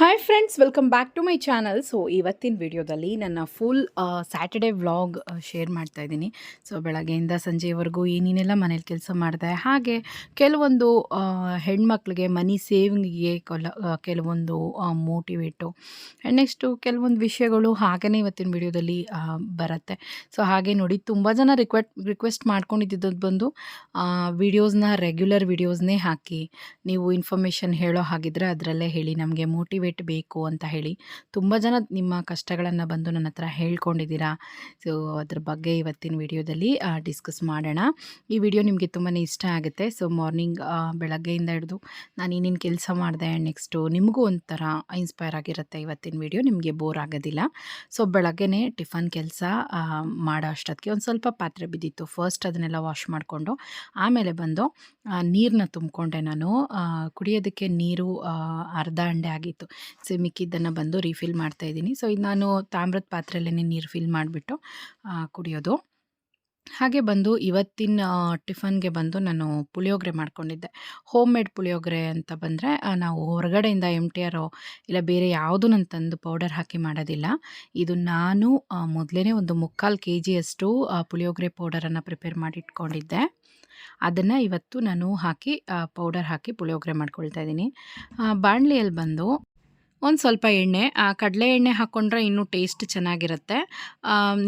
Hi friends welcome back to my channel so ಇವತ್ತಿನ ವಿಡಿಯೋದಲ್ಲಿ ನನ್ನ ಫುಲ್ ಸ್ಯಾಟರ್ಡೇ ವ್ಲಾಗ್ ಶೇರ್ ಮಾಡ್ತಾ ಇದ್ದೀನಿ. ಸೊ ಬೆಳಗ್ಗೆಯಿಂದ ಸಂಜೆವರೆಗೂ ಏನೇನೆಲ್ಲ ಮನೇಲಿ ಕೆಲಸ ಮಾಡಿದೆ, ಹಾಗೆ ಕೆಲವೊಂದು ಹೆಣ್ಮಕ್ಳಿಗೆ ಮನಿ ಸೇವಿಂಗಿಗೆ ಕೊಲ ಕೆಲವೊಂದು ಮೋಟಿವೇಟು ಆ್ಯಂಡ್ ನೆಕ್ಸ್ಟು ಕೆಲವೊಂದು ವಿಷಯಗಳು ಹಾಗೇ ಇವತ್ತಿನ ವಿಡಿಯೋದಲ್ಲಿ ಬರುತ್ತೆ. ಸೊ ಹಾಗೆ ನೋಡಿ, ತುಂಬ ಜನ ರಿಕ್ವೆಟ್ ರಿಕ್ವೆಸ್ಟ್ ಮಾಡ್ಕೊಂಡಿದ್ದು ಬಂದು ವಿಡಿಯೋಸ್ನ ರೆಗ್ಯುಲರ್ ವಿಡಿಯೋಸ್ನೇ ಹಾಕಿ, ನೀವು ಇನ್ಫಾರ್ಮೇಷನ್ ಹೇಳೋ ಹಾಗಿದ್ರೆ ಅದರಲ್ಲೇ ಹೇಳಿ ನಮಗೆ ಮೋಟಿವೇಟ್ ಬೇಕು ಅಂತ ಹೇಳಿ ತುಂಬ ಜನ ನಿಮ್ಮ ಕಷ್ಟಗಳನ್ನು ಬಂದು ನನ್ನ ಹತ್ರ ಹೇಳ್ಕೊಂಡಿದ್ದೀರಾ. ಸೊ ಅದ್ರ ಬಗ್ಗೆ ಇವತ್ತಿನ ವಿಡಿಯೋದಲ್ಲಿ ಡಿಸ್ಕಸ್ ಮಾಡೋಣ. ಈ ವಿಡಿಯೋ ನಿಮಗೆ ತುಂಬಾ ಇಷ್ಟ ಆಗುತ್ತೆ. ಸೊ ಮಾರ್ನಿಂಗ್ ಬೆಳಗ್ಗೆಯಿಂದ ಹಿಡಿದು ನಾನು ಏನೇನು ಕೆಲಸ ಮಾಡಿದೆ ನೆಕ್ಸ್ಟು ನಿಮಗೂ ಒಂಥರ ಇನ್ಸ್ಪೈರ್ ಆಗಿರುತ್ತೆ ಇವತ್ತಿನ ವಿಡಿಯೋ. ನಿಮಗೆ ಬೋರ್ ಆಗೋದಿಲ್ಲ. ಸೊ ಬೆಳಗ್ಗೆನೇ ಟಿಫನ್ ಕೆಲಸ ಮಾಡೋ ಅಷ್ಟೊತ್ತಿಗೆ ಒಂದು ಸ್ವಲ್ಪ ಪಾತ್ರೆ ಬಿದ್ದಿತ್ತು. ಫಸ್ಟ್ ಅದನ್ನೆಲ್ಲ ವಾಶ್ ಮಾಡಿಕೊಂಡು, ಆಮೇಲೆ ಬಂದು ನೀರನ್ನ ತುಂಬಿಕೊಂಡೆ ನಾನು. ಕುಡಿಯೋದಕ್ಕೆ ನೀರು ಅರ್ಧ ಹಂಡೆ ಆಗಿತ್ತು. ಸೊ ಮಿಕ್ಕಿದ್ದನ್ನು ಬಂದು ರೀಫಿಲ್ ಮಾಡ್ತಾ ಇದ್ದೀನಿ. ಸೊ ಇದು ನಾನು ತಾಮ್ರದ ಪಾತ್ರೆಯಲ್ಲೇ ನೀರು ಫಿಲ್ ಮಾಡಿಬಿಟ್ಟು ಕುಡಿಯೋದು. ಹಾಗೆ ಬಂದು ಇವತ್ತಿನ ಟಿಫನ್ಗೆ ಬಂದು ನಾನು ಪುಳಿಯೋಗರೆ ಮಾಡ್ಕೊಂಡಿದ್ದೆ. ಹೋಮ್ ಮೇಡ್ ಪುಳಿಯೋಗರೆ ಅಂತ ಬಂದರೆ ನಾವು ಹೊರಗಡೆಯಿಂದ ಎಂ ಟಿ ಆರೋ ಇಲ್ಲ ಬೇರೆ ಯಾವುದು ನಾನು ತಂದು ಪೌಡರ್ ಹಾಕಿ ಮಾಡೋದಿಲ್ಲ. ಇದು ನಾನು ಮೊದಲೇ ಒಂದು ಮುಕ್ಕಾಲು ಕೆ ಜಿಯಷ್ಟು ಪುಳಿಯೋಗರೆ ಪೌಡರನ್ನು ಪ್ರಿಪೇರ್ ಮಾಡಿ ಇಟ್ಕೊಂಡಿದ್ದೆ ಅದನ್ನು ಇವತ್ತು ನಾನು ಹಾಕಿ ಪೌಡರ್ ಹಾಕಿ ಪುಳಿಯೋಗರೆ ಮಾಡ್ಕೊಳ್ತಾ ಇದ್ದೀನಿ. ಬಾಣಲಿಯಲ್ಲಿ ಬಂದು ಒಂದು ಸ್ವಲ್ಪ ಎಣ್ಣೆ ಕಡಲೆ ಎಣ್ಣೆ ಹಾಕ್ಕೊಂಡ್ರೆ ಇನ್ನೂ ಟೇಸ್ಟ್ ಚೆನ್ನಾಗಿರುತ್ತೆ.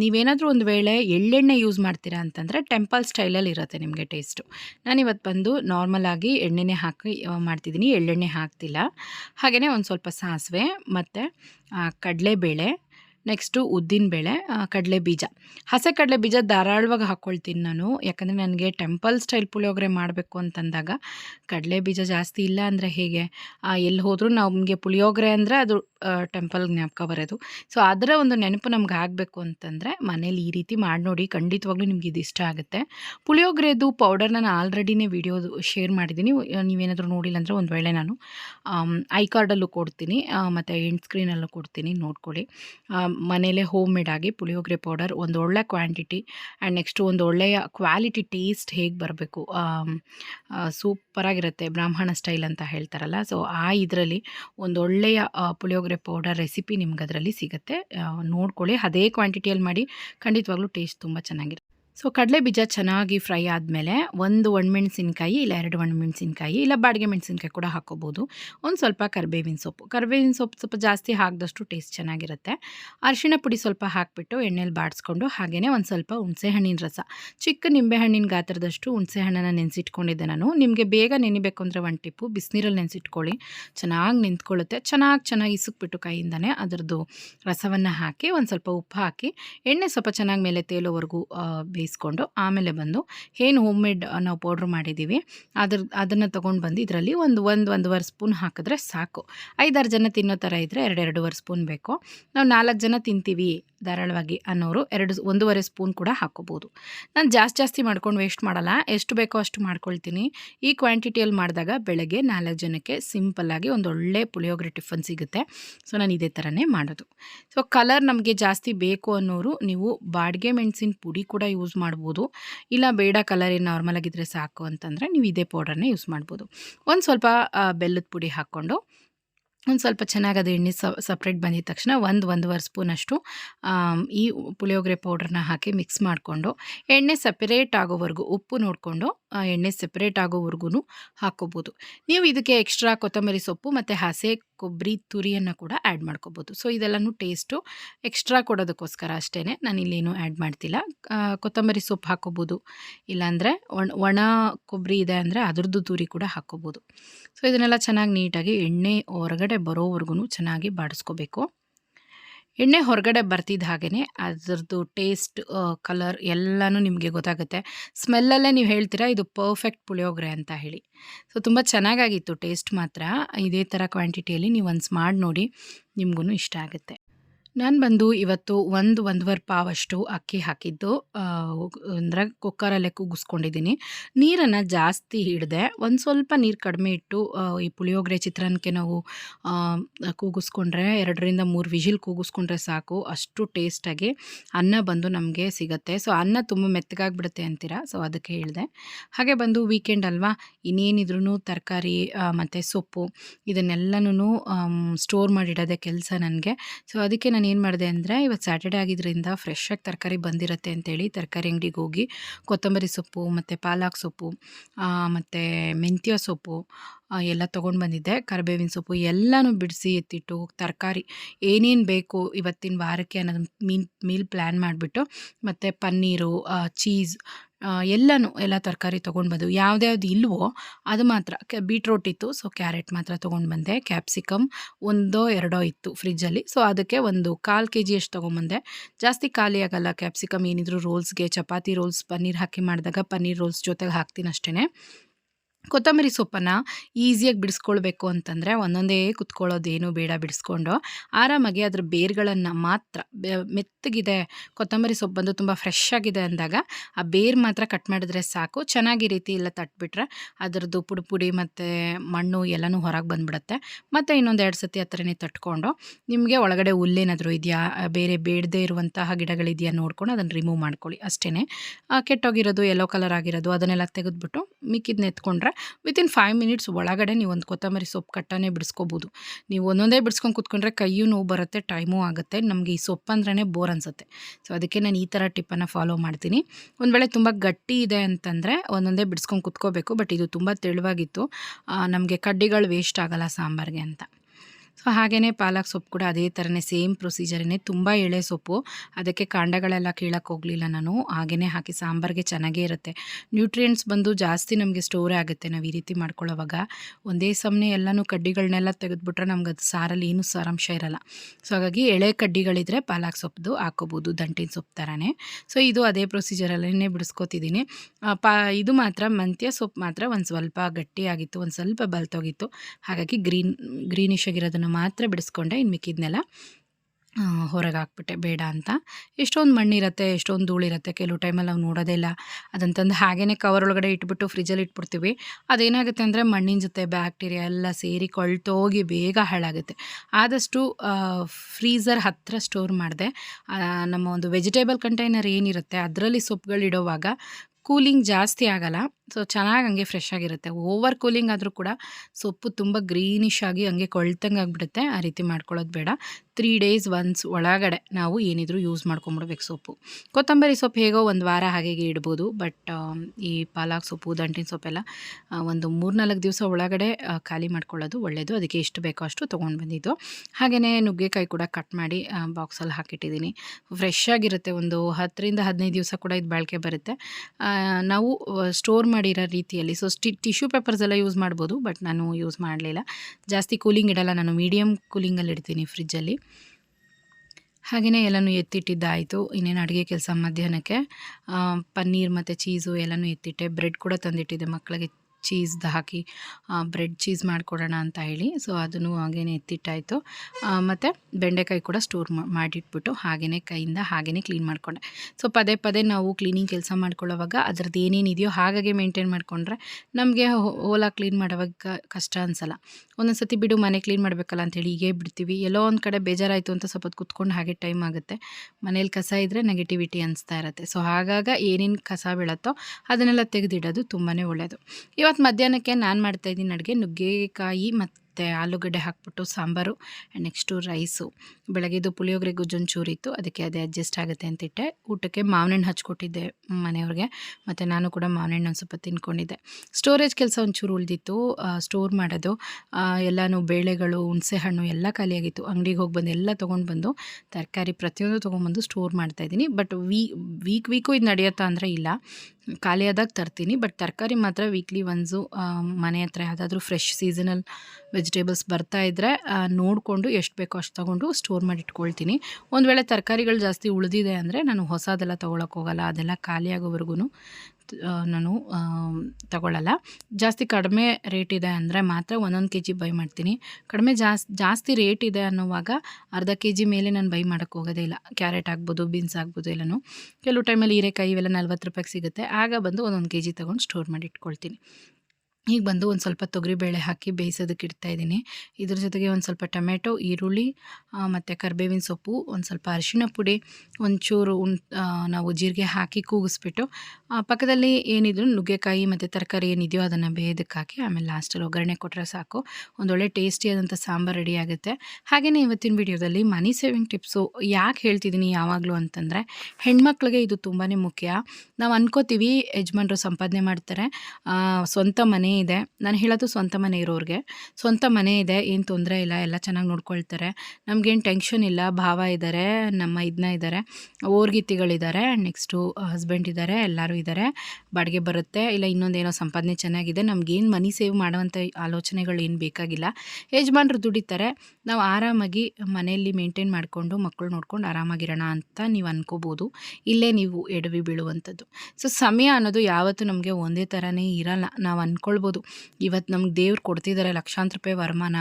ನೀವೇನಾದರೂ ಒಂದು ವೇಳೆ ಎಳ್ಳೆಣ್ಣೆ ಯೂಸ್ ಮಾಡ್ತೀರಾ ಅಂತಂದರೆ ಟೆಂಪಲ್ ಸ್ಟೈಲಲ್ಲಿ ಇರುತ್ತೆ ನಿಮಗೆ ಟೇಸ್ಟು ನಾನಿವತ್ತು ಬಂದು ನಾರ್ಮಲಾಗಿ ಎಣ್ಣೆನೇ ಹಾಕಿ ಮಾಡ್ತಿದ್ದೀನಿ. ಎಳ್ಳೆಣ್ಣೆ ಹಾಕ್ತಿಲ್ಲ. ಹಾಗೆಯೇ ಒಂದು ಸ್ವಲ್ಪ ಸಾಸಿವೆ ಮತ್ತು ಕಡಲೆಬೇಳೆ ನೆಕ್ಸ್ಟು ಉದ್ದಿನಬೇಳೆ ಕಡಲೆ ಬೀಜ. ಹಸೆ ಕಡಲೆ ಬೀಜ ಧಾರಾಳವಾಗಿ ಹಾಕ್ಕೊಳ್ತೀನಿ ನಾನು. ಯಾಕಂದರೆ ನನಗೆ ಟೆಂಪಲ್ ಸ್ಟೈಲ್ ಪುಳಿಯೋಗರೆ ಮಾಡಬೇಕು ಅಂತಂದಾಗ ಕಡಲೆ ಬೀಜ ಜಾಸ್ತಿ ಇಲ್ಲ ಅಂದರೆ ಹೇಗೆ? ಎಲ್ಲಿ ಹೋದರೂ ನಮಗೆ ಪುಳಿಯೋಗರೆ ಅಂದರೆ ಅದು ಟೆಂಪಲ್ ಜ್ಞಾಪಕ ಬರೋದು. ಸೊ ಅದರ ಒಂದು ನೆನಪು ನಮ್ಗೆ ಆಗಬೇಕು ಅಂತಂದರೆ ಮನೇಲಿ ಈ ರೀತಿ ಮಾಡಿ ನೋಡಿ ಖಂಡಿತವಾಗ್ಲೂ ನಿಮ್ಗೆ ಇದು ಇಷ್ಟ ಆಗುತ್ತೆ. ಪುಳಿಯೋಗರೆದು ಪೌಡರ್ ನಾನು ಆಲ್ರೆಡಿನೇ ವಿಡಿಯೋ ಶೇರ್ ಮಾಡಿದ್ದೀನಿ. ನೀವೇನಾದರೂ ನೋಡಿಲ್ಲ ಅಂದರೆ ಒಂದು ವೇಳೆ ನಾನು ಐ ಕಾರ್ಡಲ್ಲೂ ಕೊಡ್ತೀನಿ. ಮತ್ತು ಎಂಡ್ ಸ್ಕ್ರೀನಲ್ಲೂ ಕೊಡ್ತೀನಿ. ನೋಡ್ಕೊಳ್ಳಿ. ಮನೇಲೇ ಹೋಮ್ ಮೇಡ್ ಆಗಿ ಪುಳಿಯೋಗರೆ ಪೌಡರ್ ಒಂದು ಒಳ್ಳೆ ಕ್ವಾಂಟಿಟಿ ಆ್ಯಂಡ್ ನೆಕ್ಸ್ಟು ಒಂದು ಒಳ್ಳೆಯ ಕ್ವಾಲಿಟಿ ಟೇಸ್ಟ್ ಹೇಗೆ ಬರಬೇಕು? ಸೂಪರಾಗಿರುತ್ತೆ ಬ್ರಾಹ್ಮಣ ಸ್ಟೈಲ್ ಅಂತ ಹೇಳ್ತಾರಲ್ಲ. ಸೊ ಆ ಇದರಲ್ಲಿ ಒಂದು ಒಳ್ಳೆಯ ಆ, ಪುಳಿಯೋಗರೆ ಪೌಡರ್ ರೆಸಿಪಿ ನಿಮ್ಗೆ ಅದರಲ್ಲಿ ಸಿಗುತ್ತೆ ನೋಡ್ಕೊಳ್ಳಿ. ಅದೇ ಕ್ವಾಂಟಿಟಿಯಲ್ಲಿ ಮಾಡಿ ಖಂಡಿತವಾಗ್ಲೂ ಟೇಸ್ಟ್ ತುಂಬ ಚೆನ್ನಾಗಿರುತ್ತೆ. ಸೊ ಕಡಲೆ ಬೀಜ ಚೆನ್ನಾಗಿ ಫ್ರೈ ಆದಮೇಲೆ ಒಂದು ಒಣಮೆಣಸಿನ್ಕಾಯಿ ಇಲ್ಲ ಎರಡು ಒಣಮೆಣಸಿನ್ಕಾಯಿ ಇಲ್ಲ ಬಾಡಿಗೆ ಮೆಣಸಿನ್ಕಾಯಿ ಕೂಡ ಹಾಕೋಬೋದು. ಒಂದು ಸ್ವಲ್ಪ ಕರಿಬೇವಿನ ಸೊಪ್ಪು. ಕರಿಬೇವಿನ ಸೊಪ್ಪು ಸ್ವಲ್ಪ ಜಾಸ್ತಿ ಹಾಕಿದಷ್ಟು ಟೇಸ್ಟ್ ಚೆನ್ನಾಗಿರುತ್ತೆ. ಅರಿಶಿಣ ಪುಡಿ ಸ್ವಲ್ಪ ಹಾಕಿಬಿಟ್ಟು ಎಣ್ಣೆಲಿ ಬಾಡಿಸ್ಕೊಂಡು ಹಾಗೆಯೇ ಒಂದು ಸ್ವಲ್ಪ ಹುಣಸೆ ಹಣ್ಣಿನ ರಸ. ಚಿಕ್ಕ ನಿಂಬೆ ಹಣ್ಣಿನ ಗಾತ್ರದಷ್ಟು ಹುಣಸೆ ಹಣ್ಣನ್ನು ನೆನೆಸಿಟ್ಕೊಂಡಿದ್ದೆ ನಾನು. ನಿಮಗೆ ಬೇಗ ನೆನಿಬೇಕು ಅಂದರೆ ಒಂದು ಟಿಪ್ಪು. ಬಿಸಿನೀರಲ್ಲಿ ನೆನೆಸಿಟ್ಕೊಳ್ಳಿ. ಚೆನ್ನಾಗಿ ನಿಂತ್ಕೊಳ್ಳುತ್ತೆ ಚೆನ್ನಾಗಿ ಚೆನ್ನಾಗಿ ಇಸುಕ್ಬಿಟ್ಟು ಕೈಯಿಂದನೇ ಅದರದ್ದು ರಸವನ್ನು ಹಾಕಿ ಒಂದು ಸ್ವಲ್ಪ ಉಪ್ಪು ಹಾಕಿ ಎಣ್ಣೆ ಸ್ವಲ್ಪ ಚೆನ್ನಾಗಿ ಮೇಲೆ ತೇಲೋವರೆಗೂ ಬೇಯಿಸ್ಕೊಂಡು ಆಮೇಲೆ ಬಂದು ಏನು ಹೋಮ್ ಮೇಡ್ ನಾವು ಪೌಡ್ರ್ ಮಾಡಿದ್ದೀವಿ, ಅದ್ರ, ಅದನ್ನು ತೊಗೊಂಡು ಬಂದು ಇದರಲ್ಲಿ ಒಂದು ಒಂದು, ಒಂದೂವರೆ ಸ್ಪೂನ್ ಹಾಕಿದ್ರೆ ಸಾಕು. ಐದಾರು ಜನ ತಿನ್ನೋ ಥರ ಇದ್ದರೆ ಎರಡೆರಡುವರೆ ಸ್ಪೂನ್ ಬೇಕು. ನಾವು ನಾಲ್ಕು ಜನ ತಿಂತೀವಿ ಧಾರಾಳವಾಗಿ ಅನ್ನೋರು ಎರಡು ಒಂದೂವರೆ ಸ್ಪೂನ್ ಕೂಡ ಹಾಕೋಬೋದು. ನಾನು ಜಾಸ್ತಿ ಜಾಸ್ತಿ ಮಾಡ್ಕೊಂಡು ವೇಸ್ಟ್ ಮಾಡಲ್ಲ, ಎಷ್ಟು ಬೇಕೋ ಅಷ್ಟು ಮಾಡ್ಕೊಳ್ತೀನಿ. ಈ ಕ್ವಾಂಟಿಟಿಯಲ್ಲಿ ಮಾಡಿದಾಗ ಬೆಳಗ್ಗೆ ನಾಲ್ಕು ಜನಕ್ಕೆ ಸಿಂಪಲ್ಲಾಗಿ ಒಂದು ಒಳ್ಳೆ ಪುಳಿಯೋಗರೆ ಟಿಫನ್ ಸಿಗುತ್ತೆ. ಸೊ ನಾನು ಇದೇ ಥರನೇ ಮಾಡೋದು. ಸೊ ಕಲರ್ ನಮಗೆ ಜಾಸ್ತಿ ಬೇಕು ಅನ್ನೋರು ನೀವು ಬಾಡಿಗೆ ಮೆಣಸಿನ ಪುಡಿ ಕೂಡ ಯೂಸ್ ಮಾಡ್ಬೋದು. ಇಲ್ಲ ಬೇಡ ಕಲರ್ ಏನು ನಾರ್ಮಲ್ ಆಗಿದ್ದರೆ ಸಾಕು ಅಂತಂದರೆ ನೀವು ಇದೇ ಪೌಡರ್ನೇ ಯೂಸ್ ಮಾಡ್ಬೋದು. ಒಂದು ಸ್ವಲ್ಪ ಬೆಲ್ಲದ ಪುಡಿ ಹಾಕ್ಕೊಂಡು ಒಂದು ಸ್ವಲ್ಪ ಚೆನ್ನಾಗಿ ಅದು ಎಣ್ಣೆ ಸಪ್ರೇಟ್ ಬಂದಿದ ತಕ್ಷಣ ಒಂದು ಒಂದೂವರೆ ಸ್ಪೂನಷ್ಟು ಈ ಪುಳಿಯೋಗರೆ ಪೌಡ್ರನ್ನ ಹಾಕಿ ಮಿಕ್ಸ್ ಮಾಡಿಕೊಂಡು, ಎಣ್ಣೆ ಸಪ್ರೇಟ್ ಆಗೋವರೆಗೂ ಉಪ್ಪು ನೋಡಿಕೊಂಡು ಎಣ್ಣೆ ಸಪ್ರೇಟ್ ಆಗೋವರೆಗೂ ಹಾಕ್ಕೋಬೋದು ನೀವು ಇದಕ್ಕೆ ಎಕ್ಸ್ಟ್ರಾ ಕೊತ್ತಂಬರಿ ಸೊಪ್ಪು ಮತ್ತು ಹಸೆ ಕೊಬ್ಬರಿ, ತುರಿಯನ್ನು ಕೂಡ ಆ್ಯಡ್ ಮಾಡ್ಕೋಬೋದು. ಸೊ ಇದೆಲ್ಲನೂ ಟೇಸ್ಟು ಎಕ್ಸ್ಟ್ರಾ ಕೊಡೋದಕ್ಕೋಸ್ಕರ ಅಷ್ಟೇ ನಾನು ಇಲ್ಲೇನು ಆ್ಯಡ್ ಮಾಡ್ತಿಲ್ಲ ಕೊತ್ತಂಬರಿ ಸೊಪ್ಪು ಹಾಕೋಬೋದು. ಇಲ್ಲಾಂದರೆ ಒಣ ಒಣ ಕೊಬ್ಬರಿ ಇದೆ ಅಂದರೆ ಅದ್ರದ್ದು ತುರಿ ಕೂಡ ಹಾಕ್ಕೋಬೋದು ಸೊ ಇದನ್ನೆಲ್ಲ ಚೆನ್ನಾಗಿ ನೀಟಾಗಿ ಎಣ್ಣೆ ಹೊರಗಡೆ ಬರೋವರೆಗೂ ಚೆನ್ನಾಗಿ ಬಾಡಿಸ್ಕೋಬೇಕು. ಎಣ್ಣೆ ಹೊರಗಡೆ ಬರ್ತಿದ್ದ ಹಾಗೆಯೇ ಅದರದ್ದು ಟೇಸ್ಟ್ ಕಲರ್ ಎಲ್ಲನೂ ನಿಮಗೆ ಗೊತ್ತಾಗುತ್ತೆ. ಸ್ಮೆಲ್ಲಲ್ಲೇ ನೀವು ಹೇಳ್ತೀರಾ, ಇದು ಪರ್ಫೆಕ್ಟ್ ಪುಳಿಯೋಗರೆ ಅಂತ ಹೇಳಿ. ಸೊ ತುಂಬ ಚೆನ್ನಾಗಾಗಿತ್ತು ಟೇಸ್ಟ್ ಮಾತ್ರ. ಇದೇ ಥರ ಕ್ವಾಂಟಿಟಿಯಲ್ಲಿ ನೀವು ಒಂದು ಮಾಡಿ ನೋಡಿ ನಿಮಗೂ ಇಷ್ಟ ಆಗುತ್ತೆ. ನಾನು ಬಂದು ಇವತ್ತು ಒಂದು ಒಂದೂವರೆ ಪಾವಷ್ಟು ಅಕ್ಕಿ ಹಾಕಿದ್ದು ಅಂದರೆ ಕುಕ್ಕರಲ್ಲೇ ಕೂಗಿಸ್ಕೊಂಡಿದ್ದೀನಿ. ನೀರನ್ನು ಜಾಸ್ತಿ ಹಿಡಿದೆ ಒಂದು ಸ್ವಲ್ಪ ನೀರು ಕಡಿಮೆ ಇಟ್ಟು ಈ ಪುಳಿಯೋಗರೆ ಚಿತ್ರಾನ್ನಕ್ಕೆ ನಾವು ಕೂಗಿಸ್ಕೊಂಡ್ರೆ ಎರಡರಿಂದ ಮೂರು ವಿಜಿಲ್ ಕೂಗಿಸ್ಕೊಂಡ್ರೆ ಸಾಕು. ಅಷ್ಟು ಟೇಸ್ಟಾಗಿ ಅನ್ನ ಬಂದು ನಮಗೆ ಸಿಗುತ್ತೆ. ಸೊ, ಅನ್ನ ತುಂಬ ಮೆತ್ತಗಾಗ್ಬಿಡುತ್ತೆ ಅಂತೀರಾ? ಸೊ, ಅದಕ್ಕೆ ಹೇಳಿದೆ. ಹಾಗೆ ಬಂದು ವೀಕೆಂಡ್ ಅಲ್ವಾ ಇನ್ನೇನಿದ್ರೂ ತರಕಾರಿ ಮತ್ತು ಸೊಪ್ಪು ಇದನ್ನೆಲ್ಲನೂ ಸ್ಟೋರ್ ಮಾಡಿಡೋದೇ ಕೆಲಸ ನನಗೆ. ಸೊ, ಅದಕ್ಕೆ ನಾನು ಏನು ಮಾಡಿದೆ ಅಂದರೆ ಇವತ್ತು ಸ್ಯಾಟರ್ಡೆ ಆಗಿದ್ದರಿಂದ ಫ್ರೆಶ್ಶಾಗಿ ತರಕಾರಿ ಬಂದಿರುತ್ತೆ ಅಂತೇಳಿ ತರಕಾರಿ ಅಂಗಡಿಗೆ ಹೋಗಿ ಕೊತ್ತಂಬರಿ ಸೊಪ್ಪು, ಮತ್ತು ಪಾಲಕ್ ಸೊಪ್ಪು ಮತ್ತು ಮೆಂತ್ಯ ಸೊಪ್ಪು ಎಲ್ಲ ತೊಗೊಂಡು ಬಂದಿದ್ದೆ. ಕರಿಬೇವಿನ ಸೊಪ್ಪು ಎಲ್ಲನೂ ಬಿಡಿಸಿ ಎತ್ತಿಟ್ಟು ತರಕಾರಿ ಏನೇನು ಬೇಕು ಇವತ್ತಿನ ವಾರಕ್ಕೆ ಅನ್ನೋದು ಮೀನ್, ಮೀಲ್ ಪ್ಲ್ಯಾನ್ ಮಾಡಿಬಿಟ್ಟು, ಮತ್ತು ಪನ್ನೀರು ಚೀಸ್ ಎಲ್ಲನೂ ಎಲ್ಲ ತರಕಾರಿ ತೊಗೊಂಡು ಬಂದು ಯಾವ್ದ್ಯಾವ್ದು ಇಲ್ವೋ ಅದು ಮಾತ್ರ. ಬೀಟ್ರೋಟ್ ಇತ್ತು ಸೊ ಕ್ಯಾರೆಟ್ ಮಾತ್ರ ತೊಗೊಂಡು ಬಂದೆ ಕ್ಯಾಪ್ಸಿಕಮ್ ಒಂದೋ ಎರಡೋ ಇತ್ತು ಫ್ರಿಜ್ಜಲ್ಲಿ ಸೊ ಅದಕ್ಕೆ ಒಂದು ಕಾಲು ಕೆ ಜಿಯಷ್ಟು ತೊಗೊಂಬಂದೆ ಜಾಸ್ತಿ ಖಾಲಿ ಆಗಲ್ಲ ಕ್ಯಾಪ್ಸಿಕಮ್ ಏನಿದ್ರು ರೋಲ್ಸ್ಗೆ ಚಪಾತಿ ರೋಲ್ಸ್ ಪನ್ನೀರ್ ಹಾಕಿ ಮಾಡಿದಾಗ ಪನ್ನೀರ್ ರೋಲ್ಸ್ ಜೊತೆಗೆ ಹಾಕ್ತೀನಿ ಅಷ್ಟೇ ಕೊತ್ತಂಬರಿ ಸೊಪ್ಪನ್ನು ಈಸಿಯಾಗಿ ಬಿಡಿಸ್ಕೊಳ್ಬೇಕು ಅಂತಂದರೆ ಒಂದೊಂದೇ ಕುತ್ಕೊಳ್ಳೋದೇನು ಬೇಡ ಬಿಡಿಸ್ಕೊಂಡು ಆರಾಮಾಗಿ ಅದ್ರ ಬೇರುಗಳನ್ನು ಮಾತ್ರ ಮೆತ್ತಗಿದೆ, ಕೊತ್ತಂಬರಿ ಸೊಪ್ಪು ಬಂದು ತುಂಬ ಫ್ರೆಶ್ ಆಗಿದೆ ಅಂದಾಗ ಆ ಬೇರು ಮಾತ್ರ ಕಟ್ ಮಾಡಿದ್ರೆ ಸಾಕು. ಚೆನ್ನಾಗಿ ರೀತಿ ಎಲ್ಲ ತಟ್ಬಿಟ್ರೆ ಅದರದ್ದು ಪುಡಿ ಪುಡಿ ಮತ್ತು ಮಣ್ಣು ಎಲ್ಲನೂ ಹೊರಗೆ ಬಂದುಬಿಡುತ್ತೆ. ಮತ್ತು ಇನ್ನೊಂದು ಎರಡು ಸತಿ ಹತ್ರನೇ ತಟ್ಕೊಂಡು ನಿಮಗೆ ಒಳಗಡೆ ಹುಲ್ಲೇನಾದರೂ ಇದೆಯಾ? ಬೇರೆ ಬೇಡದೇ ಇರುವಂತಹ ಗಿಡಗಳಿದೆಯಾ ನೋಡ್ಕೊಂಡು ಅದನ್ನು ರಿಮೂವ್ ಮಾಡ್ಕೊಳ್ಳಿ. ಅಷ್ಟೇ ಕೆಟ್ಟೋಗಿರೋದು ಯೆಲ್ಲೋ ಕಲರ್ ಆಗಿರೋದು ಅದನ್ನೆಲ್ಲ ತೆಗೆದ್ಬಿಟ್ಟು ಮಿಕ್ಕಿದ್ನ ಎತ್ಕೊಂಡ್ರೆ ವಿತಿನ್ ಫೈವ್ ಮಿನಿಟ್ಸ್ ಒಳಗಡೆ ನೀವು ಒಂದು ಕೊತ್ತಂಬರಿ ಸೊಪ್ಪು ಕಟ್ಟನೇ ಬಿಡಿಸ್ಕೋಬೋದು. ನೀವು ಒಂದೊಂದೇ ಬಿಡಿಸ್ಕೊಂಡು ಕೂತ್ಕೊಂಡ್ರೆ ಕೈಯೂ ನೋವು ಬರುತ್ತೆ ಟೈಮೂ ಆಗುತ್ತೆ, ನಮಗೆ ಈ ಸೊಪ್ಪು ಅಂದ್ರೆ ಬೋರ್ ಅನಿಸುತ್ತೆ. ಸೊ ಅದಕ್ಕೆ ನಾನು ಈ ಥರ ಟಿಪ್ಪನ್ನು ಫಾಲೋ ಮಾಡ್ತೀನಿ. ಒಂದು ವೇಳೆ ತುಂಬ ಗಟ್ಟಿ ಇದೆ ಅಂತಂದರೆ ಒಂದೊಂದೇ ಬಿಡಿಸ್ಕೊಂಡು ಕುತ್ಕೋಬೇಕು ಬಟ್ ಇದು ತುಂಬ ತೆಳುವಾಗಿತ್ತು. ನಮಗೆ ಕಡ್ಡಿಗಳು ವೇಸ್ಟ್ ಆಗೋಲ್ಲ ಸಾಂಬಾರಿಗೆ ಅಂತ. ಸೊ ಹಾಗೆಯೇ ಪಾಲಕ್ ಸೊಪ್ಪು ಕೂಡ ಅದೇ ಥರನೇ ಸೇಮ್ ಪ್ರೊಸೀಜರೇ ತುಂಬ ಎಳೆ ಸೊಪ್ಪು. ಅದಕ್ಕೆ ಕಾಂಡಗಳೆಲ್ಲ ಕೀಳಕ್ಕೆ ಹೋಗಲಿಲ್ಲ ನಾನು. ಹಾಗೆಯೇ ಹಾಕಿ ಸಾಂಬಾರಿಗೆ ಚೆನ್ನಾಗೇ ಇರುತ್ತೆ. ನ್ಯೂಟ್ರಿಯೆಂಟ್ಸ್ ಬಂದು ಜಾಸ್ತಿ ನಮಗೆ ಸ್ಟೋರ್ ಆಗುತ್ತೆ ನಾವು ಈ ರೀತಿ ಮಾಡ್ಕೊಳ್ಳೋವಾಗ. ಒಂದೇ ಸಮನೆ ಎಲ್ಲನೂ ಕಡ್ಡಿಗಳನ್ನೆಲ್ಲ ತೆಗೆದುಬಿಟ್ರೆ ನಮ್ಗೆ ಅದು ಸಾರಲ್ಲಿ ಏನೂ ಸಾರಾಂಶ ಇರಲ್ಲ. ಸೊ ಹಾಗಾಗಿ ಎಳೆ ಕಡ್ಡಿಗಳಿದ್ರೆ ಪಾಲಕ್ ಸೊಪ್ಪು ಹಾಕೋಬೋದು, ದಂಟಿನ ಸೊಪ್ಪು ಥರನೇ ಸೊ ಇದು ಅದೇ ಪ್ರೊಸೀಜರಲ್ಲೇ ಬಿಡಿಸ್ಕೊತಿದ್ದೀನಿ. ಪಾ, ಇದು ಮಾತ್ರ ಮಂತ್ಯ ಸೊಪ್ಪು ಮಾತ್ರ ಒಂದು ಸ್ವಲ್ಪ ಗಟ್ಟಿಯಾಗಿತ್ತು, ಒಂದು ಸ್ವಲ್ಪ ಬಲ್ತೋಗಿತ್ತು ಹಾಗಾಗಿ ಗ್ರೀನ್ ಗ್ರೀನಿಶ್ ಆಗಿರೋದನ್ನು ಮಾತ್ರ ಬಿಡಿಸ್ಕೊಂಡೆ ಇನ್ನು ಮಿಕ್ಕಿದ್ನೆಲ್ಲ ಹೊರಗೆ ಹಾಕ್ಬಿಟ್ಟೆ ಬೇಡ ಅಂತ. ಎಷ್ಟೊಂದು ಮಣ್ಣಿರುತ್ತೆ, ಎಷ್ಟೊಂದು ಧೂಳಿರುತ್ತೆ, ಕೆಲವು ಟೈಮಲ್ಲಿ ನಾವು ನೋಡೋದೇ ಇಲ್ಲ. ಅದನ್ನು ತಂದು ಹಾಗೇ ಕವರ್ ಒಳಗಡೆ ಇಟ್ಬಿಟ್ಟು ಫ್ರಿಜ್ಜಲ್ಲಿ ಇಟ್ಬಿಡ್ತೀವಿ. ಅದೇನಾಗುತ್ತೆ ಅಂದರೆ ಮಣ್ಣಿನ ಜೊತೆ ಬ್ಯಾಕ್ಟೀರಿಯಾ ಎಲ್ಲ ಸೇರಿ ಕೊಳ್ತೋಗಿ ಬೇಗ ಹಾಳಾಗುತ್ತೆ. ಆದಷ್ಟು ಫ್ರೀಝರ್ ಹತ್ತಿರ ಸ್ಟೋರ್ ಮಾಡಿದೆ. ನಮ್ಮ ಒಂದು ವೆಜಿಟೇಬಲ್ ಕಂಟೈನರ್ ಏನಿರುತ್ತೆ, ಅದರಲ್ಲಿ ಸೊಪ್ಪುಗಳಿಡೋವಾಗ ಕೂಲಿಂಗ್ ಜಾಸ್ತಿ ಆಗಲ್ಲ. ಸೊ, ಚೆನ್ನಾಗಿ ಹಂಗೆ ಫ್ರೆಶ್ ಆಗಿರುತ್ತೆ. ಓವರ್ ಕೂಲಿಂಗ್ ಆದರೂ ಕೂಡ ಸೊಪ್ಪು ತುಂಬ ಗ್ರೀನಿಶ್ ಆಗಿ ಹಂಗೆ ಕೊಳ್ತಂಗೆ ಆಗಿಬಿಡುತ್ತೆ. ಆ ರೀತಿ ಮಾಡ್ಕೊಳ್ಳೋದು ಬೇಡ. ತ್ರೀ ಡೇಸ್ ಒನ್ಸ್ ಒಳಗಡೆ ನಾವು ಏನಿದ್ರೂ ಯೂಸ್ ಮಾಡ್ಕೊಂಬಿಡ್ಬೇಕು ಸೊಪ್ಪು. ಕೊತ್ತಂಬರಿ ಸೊಪ್ಪು ಹೇಗೋ ಒಂದು ವಾರ ಹಾಗೆ ಇಡ್ಬೋದು. ಬಟ್ ಈ ಪಾಲಕ್ ಸೊಪ್ಪು, ದಂಟಿನ ಸೊಪ್ಪೆಲ್ಲ ಒಂದು ಮೂರ್ನಾಲ್ಕು ದಿವಸ ಒಳಗಡೆ ಖಾಲಿ ಮಾಡ್ಕೊಳ್ಳೋದು ಒಳ್ಳೆಯದು ಅದಕ್ಕೆ ಎಷ್ಟು ಬೇಕೋ ಅಷ್ಟು ತೊಗೊಂಡು ಬಂದಿದ್ದು. ಹಾಗೆಯೇ ನುಗ್ಗೆಕಾಯಿ ಕೂಡ ಕಟ್ ಮಾಡಿ ಬಾಕ್ಸಲ್ಲಿ ಹಾಕಿಟ್ಟಿದ್ದೀನಿ. ಫ್ರೆಶ್ ಆಗಿರುತ್ತೆ ಒಂದು ಹತ್ತರಿಂದ ಹದಿನೈದು ದಿವಸ ಕೂಡ ಇದು ಬಾಳಿಕೆ ಬರುತ್ತೆ. ನಾವು ಸ್ಟೋರ್ ಮಾಡಿರೋ ರೀತಿಯಲ್ಲಿ. ಸೊ ಸ್ಟಿ ಟಿಶ್ಯೂ ಪೇಪರ್ಸ್ ಎಲ್ಲ ಯೂಸ್ ಮಾಡ್ಬೋದು ಬಟ್ ನಾನು ಯೂಸ್ ಮಾಡಲಿಲ್ಲ. ಜಾಸ್ತಿ ಕೂಲಿಂಗ್ ಇಡಲ್ಲ ನಾನು ಮೀಡಿಯಮ್ ಕೂಲಿಂಗಲ್ಲಿ ಇಡ್ತೀನಿ ಫ್ರಿಜ್ಜಲ್ಲಿ ಹಾಗೆಯೇ ಎಲ್ಲನೂ ಎತ್ತಿಟ್ಟಿದ್ದಾಯಿತು. ಇನ್ನೇನು ಅಡುಗೆ ಕೆಲಸ ಮಧ್ಯಾಹ್ನಕ್ಕೆ. ಪನ್ನೀರ್ ಮತ್ತು ಚೀಸು ಎಲ್ಲನೂ ಎತ್ತಿಟ್ಟೆ. ಬ್ರೆಡ್ ಕೂಡ ತಂದಿಟ್ಟಿದ್ದೆ ಮಕ್ಕಳಿಗೆ. ಚೀಸ್ದು ಹಾಕಿ ಬ್ರೆಡ್ ಚೀಸ್ ಮಾಡಿಕೊಡೋಣ ಅಂತ ಹೇಳಿ. ಸೊ, ಅದನ್ನು ಹಾಗೇನೆ ಎತ್ತಿಟ್ಟಾಯಿತು. ಮತ್ತು ಬೆಂಡೆಕಾಯಿ ಕೂಡ ಸ್ಟೋರ್ ಮಾಡಿಟ್ಬಿಟ್ಟು ಹಾಗೆಯೇ ಕೈಯಿಂದ ಹಾಗೆಯೇ ಕ್ಲೀನ್ ಮಾಡಿಕೊಂಡೆ. ಸೊ, ಪದೇ ಪದೇ ನಾವು ಕ್ಲೀನಿಂಗ್ ಕೆಲಸ ಮಾಡ್ಕೊಳ್ಳೋವಾಗ ಅದ್ರದ್ದು ಏನೇನಿದೆಯೋ ಹಾಗಾಗಿ ಮೇಂಟೈನ್ ಮಾಡಿಕೊಂಡ್ರೆ ನಮಗೆ ಓಲಾ ಕ್ಲೀನ್ ಮಾಡೋವಾಗ ಕಷ್ಟ ಅನಿಸಲ್ಲ. ಒಂದೊಂದು ಸತಿ ಬಿಡು ಮನೆ ಕ್ಲೀನ್ ಮಾಡಬೇಕಲ್ಲ ಅಂತೇಳಿ ಹೀಗೆ ಬಿಡ್ತೀವಿ. ಎಲ್ಲೋ ಒಂದು ಕಡೆ ಬೇಜಾರಾಯಿತು ಅಂತ ಸ್ವಲ್ಪ ಕುತ್ಕೊಂಡು ಹಾಗೆ ಟೈಮ್ ಆಗುತ್ತೆ. ಮನೇಲಿ ಕಸ ಇದ್ದರೆ ನೆಗೆಟಿವಿಟಿ ಅನಿಸ್ತಾ ಇರುತ್ತೆ. ಸೊ, ಹಾಗಾಗ ಏನೇನು ಕಸ ಬೀಳತ್ತೋ ಅದನ್ನೆಲ್ಲ ತೆಗೆದಿಡೋದು ತುಂಬಾ ಒಳ್ಳೆಯದು ಇವತ್ತು ಮಧ್ಯಾಹ್ನಕ್ಕೆ ನಾನು ಮಾಡ್ತಾಯಿದ್ದೀನಿ ಅಡುಗೆ ನುಗ್ಗೆಕಾಯಿ ಮತ್ತು ಆಲೂಗಡ್ಡೆ ಹಾಕ್ಬಿಟ್ಟು ಸಾಂಬಾರು ಆ್ಯಂಡ್ ನೆಕ್ಸ್ಟು ರೈಸು. ಬೆಳಗ್ಗೆದು ಪುಳಿಯೋಗರೆ ಗುಜ್ಜೊಂಚೂರು ಇತ್ತು, ಅದಕ್ಕೆ ಅದೇ ಅಡ್ಜಸ್ಟ್ ಆಗುತ್ತೆ ಅಂತಿಟ್ಟೆ ಊಟಕ್ಕೆ ಮಾವಿನಣ್ಣು ಹಚ್ಕೊಟ್ಟಿದ್ದೆ ಮನೆಯವ್ರಿಗೆ, ಮತ್ತು ನಾನು ಕೂಡ ಮಾವಿನಣ್ಣು ಒಂದು ಸ್ವಲ್ಪ ತಿನ್ಕೊಂಡಿದ್ದೆ. ಸ್ಟೋರೇಜ್ ಕೆಲಸ ಒಂಚೂರು ಉಳಿದಿತ್ತು ಸ್ಟೋರ್ ಮಾಡೋದು. ಎಲ್ಲನೂ ಬೇಳೆಗಳು, ಹುಣಸೆ ಹಣ್ಣು ಎಲ್ಲ ಖಾಲಿಯಾಗಿತ್ತು. ಅಂಗಡಿಗೆ ಹೋಗಿ ಬಂದು ಎಲ್ಲ ತೊಗೊಂಡು ಬಂದು, ತರಕಾರಿ ಪ್ರತಿಯೊಂದು ತೊಗೊಂಡ್ಬಂದು ಸ್ಟೋರ್ ಮಾಡ್ತಾಯಿದ್ದೀನಿ ಬಟ್ ವೀ ವೀಕ್ ವೀಕು ಇದು ನಡೆಯುತ್ತಾ ಅಂದರೆ ಇಲ್ಲ. ಖಾಲಿಯಾದಾಗ ತರ್ತೀನಿ ಬಟ್ ತರಕಾರಿ ಮಾತ್ರ ವೀಕ್ಲಿ ಒನ್ಸು ಮನೆ ಹತ್ರ ಯಾವುದಾದ್ರೂ ಫ್ರೆಶ್ ಸೀಸನಲ್ ವೆಜಿಟೇಬಲ್ಸ್ ಬರ್ತಾ ಇದ್ದರೆ ನೋಡಿಕೊಂಡು ಎಷ್ಟು ಬೇಕೋ ಅಷ್ಟು ತೊಗೊಂಡು ಸ್ಟೋರ್ ಮಾಡಿ ಇಟ್ಕೊಳ್ತೀನಿ ಒಂದು ವೇಳೆ ತರಕಾರಿಗಳು ಜಾಸ್ತಿ ಉಳಿದಿದೆ ಅಂದರೆ ನಾನು ಹೊಸದೆಲ್ಲ ತೊಗೊಳಕ್ಕೆ ಹೋಗಲ್ಲ. ಅದೆಲ್ಲ ಖಾಲಿ ಆಗೋವರೆಗೂ ನಾನು ತಗೊಳ್ಳಲ್ಲ ಜಾಸ್ತಿ ಕಡಿಮೆ ರೇಟ್ ಇದೆ ಅಂದರೆ ಮಾತ್ರ ಒಂದೊಂದು ಕೆ ಜಿ ಬೈ ಮಾಡ್ತೀನಿ. ಕಡಿಮೆ ಜಾಸ್ತಿ ಜಾಸ್ತಿ ರೇಟ್ ಇದೆ ಅನ್ನೋವಾಗ ಅರ್ಧ ಕೆ ಜಿ ಮೇಲೆ ನಾನು ಬೈ ಮಾಡೋಕ್ಕೆ ಹೋಗೋದೇ ಇಲ್ಲ. ಕ್ಯಾರೆಟ್ ಆಗ್ಬೋದು, ಬೀನ್ಸ್ ಆಗ್ಬೋದು ಎಲ್ಲನೂ. ಕೆಲವು ಟೈಮಲ್ಲಿ ಹೀರೆಕಾಯಿ ಇವೆಲ್ಲ ನಲ್ವತ್ತು ರೂಪಾಯಿಗೆ ಸಿಗುತ್ತೆ. ಆಗ ಬಂದು ಒಂದೊಂದು ಕೆ ಜಿ ತೊಗೊಂಡು ಸ್ಟೋರ್ ಮಾಡಿ ಇಟ್ಕೊಳ್ತೀನಿ ಈಗ ಬಂದು ಒಂದು ಸ್ವಲ್ಪ ತೊಗರಿಬೇಳೆ ಹಾಕಿ ಬೇಯಿಸೋದಕ್ಕೆ ಇಡ್ತಾ ಇದ್ದೀನಿ. ಇದ್ರ ಜೊತೆಗೆ ಒಂದು ಸ್ವಲ್ಪ ಟೊಮೆಟೊ, ಈರುಳ್ಳಿ ಮತ್ತು ಕರಿಬೇವಿನ ಸೊಪ್ಪು, ಒಂದು ಸ್ವಲ್ಪ ಅರಿಶಿಣ ಪುಡಿ, ಒಂಚೂರು ಉಣ್ ನಾವು ಜೀರಿಗೆ ಹಾಕಿ ಕೂಗಿಸ್ಬಿಟ್ಟು ಪಕ್ಕದಲ್ಲಿ ಏನಿದ್ರು ನುಗ್ಗೆಕಾಯಿ ಮತ್ತು ತರಕಾರಿ ಏನಿದೆಯೋ ಅದನ್ನು ಬೇಯೋದಕ್ಕೆ ಹಾಕಿ, ಆಮೇಲೆ ಲಾಸ್ಟಲ್ಲಿ ಒಗ್ಗರಣೆ ಕೊಟ್ಟರೆ ಸಾಕು. ಒಂದೊಳ್ಳೆ ಟೇಸ್ಟಿಯಾದಂಥ ಸಾಂಬಾರು ರೆಡಿ ಆಗುತ್ತೆ. ಹಾಗೆಯೇ ಇವತ್ತಿನ ವಿಡಿಯೋದಲ್ಲಿ ಮನಿ ಸೇವಿಂಗ್ ಟಿಪ್ಸು ಯಾಕೆ ಹೇಳ್ತಿದ್ದೀನಿ ಯಾವಾಗಲೂ ಅಂತಂದರೆ, ಹೆಣ್ಮಕ್ಳಿಗೆ ಇದು ತುಂಬಾ ಮುಖ್ಯ. ನಾವು ಅನ್ಕೋತೀವಿ ಯಜಮಾನ್ರು ಸಂಪಾದನೆ ಮಾಡ್ತಾರೆ ಸ್ವಂತ ಇದೆ. ನಾನು ಹೇಳೋದು ಸ್ವಂತ ಮನೆ ಇರೋರಿಗೆ. ಸ್ವಂತ ಮನೆ ಇದೆ, ಏನು ತೊಂದರೆ ಇಲ್ಲ, ಎಲ್ಲ ಚೆನ್ನಾಗಿ ನೋಡ್ಕೊಳ್ತಾರೆ. ನಮಗೇನು ಟೆನ್ಷನ್ ಇಲ್ಲ, ಭಾವ ಇದ್ದಾರೆ ನಮ್ಮ ಇದನ್ನ ಇದ್ದಾರೆ ಓರ್ಗಿತ್ತಿಗಳಿದ್ದಾರೆ ನೆಕ್ಸ್ಟು ಹಸ್ಬೆಂಡ್ ಇದ್ದಾರೆ ಎಲ್ಲರೂ ಇದ್ದಾರೆ ಬಾಡಿಗೆ ಬರುತ್ತೆ, ಇಲ್ಲ ಇನ್ನೊಂದೇನೋ ಸಂಪಾದನೆ ಚೆನ್ನಾಗಿದೆ. ನಮಗೇನು ಮನಿ ಸೇವ್ ಮಾಡುವಂಥ ಆಲೋಚನೆಗಳು ಏನು ಬೇಕಾಗಿಲ್ಲ. ಯಜಮಾನ್ರು ದುಡಿತಾರೆ. ನಾವು ಆರಾಮಾಗಿ ಮನೆಯಲ್ಲಿ ಮೇಂಟೈನ್ ಮಾಡಿಕೊಂಡು ಮಕ್ಕಳು ನೋಡ್ಕೊಂಡು ಆರಾಮಾಗಿರೋಣ ಅಂತ ನೀವು ಅನ್ಕೋಬೋದು. ಇಲ್ಲೇ ನೀವು ಎಡವಿ ಬೀಳುವಂಥದ್ದು. ಸೊ ಸಮಯ ಅನ್ನೋದು ಯಾವತ್ತೂ ನಮಗೆ ಒಂದೇ ಥರನೇ ಇರಲ್ಲ. ನಾವು ಅಂದ್ಕೊಳ್ಬೋದು ಹೇಳ್ಬೋದು. ಇವತ್ತು ನಮ್ಗೆ ದೇವ್ರು ಕೊಡ್ತಿದ್ದಾರೆ ಲಕ್ಷಾಂತರ ರೂಪಾಯಿ ವರಮಾನ.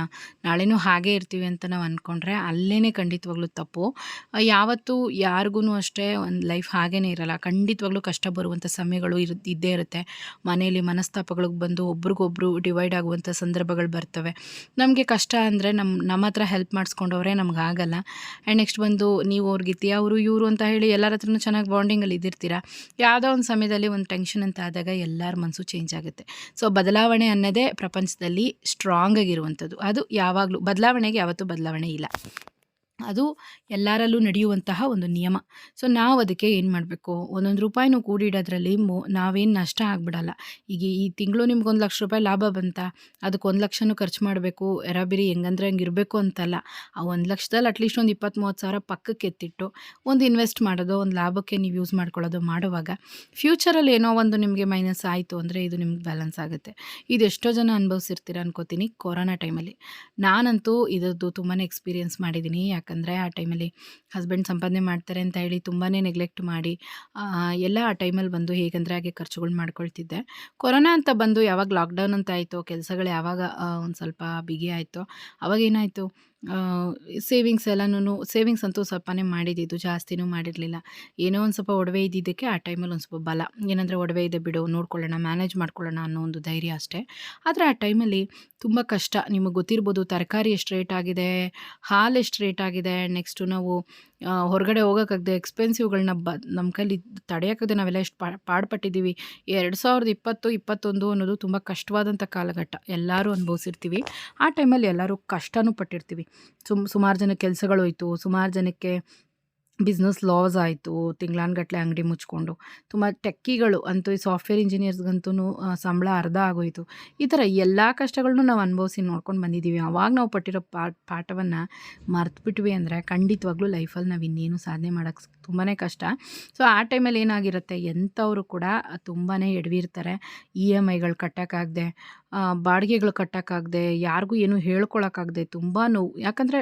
ನಾಳೆನೂ ಹಾಗೇ ಇರ್ತೀವಿ ಅಂತ ನಾವು ಅಂದ್ಕೊಂಡ್ರೆ ಅಲ್ಲೇ ಖಂಡಿತವಾಗ್ಲೂ ತಪ್ಪು. ಯಾವತ್ತೂ ಯಾರಿಗೂ ಅಷ್ಟೇ ಒಂದು ಲೈಫ್ ಹಾಗೇ ಇರಲ್ಲ. ಖಂಡಿತವಾಗ್ಲೂ ಕಷ್ಟ ಬರುವಂಥ ಸಮಯಗಳು ಇರು, ಇದ್ದೇ ಇರುತ್ತೆ. ಮನೆಯಲ್ಲಿ ಮನಸ್ತಾಪಗಳಿಗೆ ಬಂದು ಒಬ್ರಿಗೊಬ್ರು ಡಿವೈಡ್ ಆಗುವಂಥ ಸಂದರ್ಭಗಳು ಬರ್ತವೆ. ನಮಗೆ ಕಷ್ಟ ಅಂದರೆ ನಮ್ಮ ನಮ್ಮ ಹತ್ರ ಹೆಲ್ಪ್ ಮಾಡಿಸ್ಕೊಂಡವ್ರೆ ನಮ್ಗೆ ಆಗಲ್ಲ. ಆ್ಯಂಡ್ ನೆಕ್ಸ್ಟ್ ಬಂದು ನೀವು ಅವ್ರಿಗಿತ್ತಿ ಅವರು ಇವರು ಅಂತ ಹೇಳಿ ಎಲ್ಲರ ಹತ್ರನೂ ಚೆನ್ನಾಗಿ ಬಾಂಡಿಂಗಲ್ಲಿ ಇದ್ದಿರ್ತೀರ ಯಾವುದೋ ಒಂದು ಸಮಯದಲ್ಲಿ ಒಂದು ಟೆನ್ಷನ್ ಅಂತ ಆದಾಗ ಎಲ್ಲರ ಮನಸ್ಸು ಚೇಂಜ್ ಆಗುತ್ತೆ. ಸೊ ಬದಲ ಬದಲಾವಣೆ ಅನ್ನೋದೇ ಪ್ರಪಂಚದಲ್ಲಿ ಸ್ಟ್ರಾಂಗ್ ಆಗಿರುವಂಥದ್ದು. ಅದು ಯಾವಾಗಲೂ ಬದಲಾವಣೆಗೆ ಯಾವತ್ತೂ ಬದಲಾವಣೆ ಇಲ್ಲ. ಅದು ಎಲ್ಲರಲ್ಲೂ ನಡೆಯುವಂತಹ ಒಂದು ನಿಯಮ. ಸೊ ನಾವು ಅದಕ್ಕೆ ಏನು ಮಾಡಬೇಕು? ಒಂದೊಂದು ರೂಪಾಯಿನೂ ಕೂಡಿಡೋದ್ರಲ್ಲಿ ಮೊ, ನಾವೇನು ನಷ್ಟ ಆಗ್ಬಿಡಲ್ಲ. ಈಗ ಈ ತಿಂಗಳು ನಿಮ್ಗೊಂದು ಲಕ್ಷ ರೂಪಾಯಿ ಲಾಭ ಬಂತ? ಅದಕ್ಕೆ ಒಂದು ಲಕ್ಷನೂ ಖರ್ಚು ಮಾಡಬೇಕು. ಎರಾಬಿರಿ ಹೆಂಗಂದ್ರೆ ಹಂಗೆ ಇರಬೇಕು ಅಂತಲ್ಲ. ಆ ಒಂದು ಲಕ್ಷದಲ್ಲಿ ಅಟ್ಲೀಸ್ಟ್ ಒಂದು ಇಪ್ಪತ್ತು ಮೂವತ್ತು ಸಾವಿರ ಪಕ್ಕಕ್ಕೆ ಎತ್ತಿಟ್ಟು ಒಂದು ಇನ್ವೆಸ್ಟ್ ಮಾಡೋದು, ಒಂದು ಲಾಭಕ್ಕೆ ನೀವು ಯೂಸ್ ಮಾಡ್ಕೊಳ್ಳೋದು ಮಾಡುವಾಗ ಫ್ಯೂಚರಲ್ಲಿ ಏನೋ ಒಂದು ನಿಮಗೆ ಮೈನಸ್ ಆಯಿತು ಅಂದರೆ ಇದು ನಿಮ್ಗೆ ಬ್ಯಾಲೆನ್ಸ್ ಆಗುತ್ತೆ. ಇದು ಎಷ್ಟೋ ಜನ ಅನುಭವಿಸಿರ್ತೀರ ಅನ್ಕೋತೀನಿ ಕೊರೋನಾ ಟೈಮಲ್ಲಿ ನಾನಂತೂ ಇದರದ್ದು ತುಂಬಾ ಎಕ್ಸ್ಪೀರಿಯನ್ಸ್ ಮಾಡಿದ್ದೀನಿ. ಯಾಕೆ ಯಾಕಂದರೆ ಆ ಟೈಮಲ್ಲಿ ಹಸ್ಬೆಂಡ್ ಸಂಪಾದನೆ ಮಾಡ್ತಾರೆ ಅಂತ ಹೇಳಿ ತುಂಬಾ ನೆಗ್ಲೆಕ್ಟ್ ಮಾಡಿ ಎಲ್ಲ ಆ ಟೈಮಲ್ಲಿ ಬಂದು ಹೇಗಂದರೆ ಹಾಗೆ ಖರ್ಚುಗಳು ಮಾಡ್ಕೊಳ್ತಿದ್ದೆ. ಕೊರೋನಾ ಅಂತ ಬಂದು ಯಾವಾಗ ಲಾಕ್ಡೌನ್ ಅಂತ ಆಯಿತು, ಕೆಲಸಗಳು ಯಾವಾಗ ಒಂದು ಸ್ವಲ್ಪ ಬಿಗಿ ಆಯಿತು ಅವಾಗೇನಾಯಿತು ಸೇವಿಂಗ್ಸ್ ಎಲ್ಲನೂ ಸೇವಿಂಗ್ಸ್ ಅಂತೂ ಸ್ವಲ್ಪನೇ ಮಾಡಿದ್ದಿದ್ದು ಜಾಸ್ತಿನೂ ಮಾಡಿರಲಿಲ್ಲ. ಏನೋ ಒಂದು ಸ್ವಲ್ಪ ಒಡವೆ ಇದ್ದಿದ್ದಕ್ಕೆ ಆ ಟೈಮಲ್ಲಿ ಒಂದು ಸ್ವಲ್ಪ ಬಲ. ಏನಂದರೆ ಒಡವೆ ಇದೆ ಬಿಡು, ನೋಡ್ಕೊಳ್ಳೋಣ ಮ್ಯಾನೇಜ್ ಮಾಡ್ಕೊಳ್ಳೋಣ ಅನ್ನೋ ಒಂದು ಧೈರ್ಯ ಅಷ್ಟೇ. ಆದರೆ ಆ ಟೈಮಲ್ಲಿ ತುಂಬ ಕಷ್ಟ. ನಿಮಗೆ ಗೊತ್ತಿರ್ಬೋದು, ತರಕಾರಿ ಎಷ್ಟು ರೇಟ್ ಆಗಿದೆ, ಹಾಲು ಎಷ್ಟು ರೇಟ್ ಆಗಿದೆ ನೆಕ್ಸ್ಟು ನಾವು ಹೊರಗಡೆ ಹೋಗೋಕ್ಕಾಗದೆ ಎಕ್ಸ್ಪೆನ್ಸಿವ್ಗಳನ್ನ ಬ ನಮ್ಮ ಕೈಲಿ ತಡೆಯೋಕ್ಕಾಗದೆ ನಾವೆಲ್ಲ ಎಷ್ಟು ಪಾಡ್ಪಟ್ಟಿದ್ದೀವಿ. ಎರಡು ಸಾವಿರದ ಇಪ್ಪತ್ತು, ಇಪ್ಪತ್ತೊಂದು ಅನ್ನೋದು ತುಂಬ ಕಷ್ಟವಾದಂಥ ಕಾಲಘಟ್ಟ. ಎಲ್ಲರೂ ಅನುಭವಿಸಿರ್ತೀವಿ. ಆ ಟೈಮಲ್ಲಿ ಎಲ್ಲರೂ ಕಷ್ಟನೂ ಪಟ್ಟಿರ್ತೀವಿ. ಸುಮ್, ಸುಮಾರು ಜನ ಕೆಲಸಗಳು ಸುಮಾರು ಜನಕ್ಕೆ ಬಿಸ್ನೆಸ್ ಲಾಸ್ ಆಯಿತು ತಿಂಗ್ಳಾನ್ಗಟ್ಟಲೆ ಅಂಗಡಿ ಮುಚ್ಕೊಂಡು, ತುಂಬ ಟೆಕ್ಕಿಗಳು ಅಂತೂ ಈ ಸಾಫ್ಟ್ವೇರ್ ಇಂಜಿನಿಯರ್ಸ್ಗಂತೂ ಸಂಬಳ ಅರ್ಧ ಆಗೋಯಿತು. ಈ ಥರ ಎಲ್ಲ ಕಷ್ಟಗಳನ್ನೂ ನಾವು ಅನುಭವಿಸಿ ನೋಡ್ಕೊಂಡು ಬಂದಿದ್ದೀವಿ ಅವಾಗ ನಾವು ಪಟ್ಟಿರೋ ಪಾಠ ಪಾಠವನ್ನು ಮರ್ತುಬಿಟ್ವಿ ಅಂದರೆ ಖಂಡಿತವಾಗ್ಲೂ ಲೈಫಲ್ಲಿ ನಾವು ಇನ್ನೇನು ಸಾಧನೆ ಮಾಡೋಕ್ಕೆ ತುಂಬಾ ಕಷ್ಟ. ಸೊ ಆ ಟೈಮಲ್ಲಿ ಏನಾಗಿರುತ್ತೆ, ಎಂಥವರು ಕೂಡ ತುಂಬಾ ಎಡವಿರ್ತಾರೆ ಇ ಎಂ ಐಗಳು ಕಟ್ಟೋಕ್ಕಾಗದೆ ಬಾಡಿಗೆಗಳು ಕಟ್ಟೋಕ್ಕಾಗದೆ, ಯಾರಿಗೂ ಏನು ಹೇಳ್ಕೊಳಕ್ಕಾಗದೆ ತುಂಬ ನೋವು. ಯಾಕಂದರೆ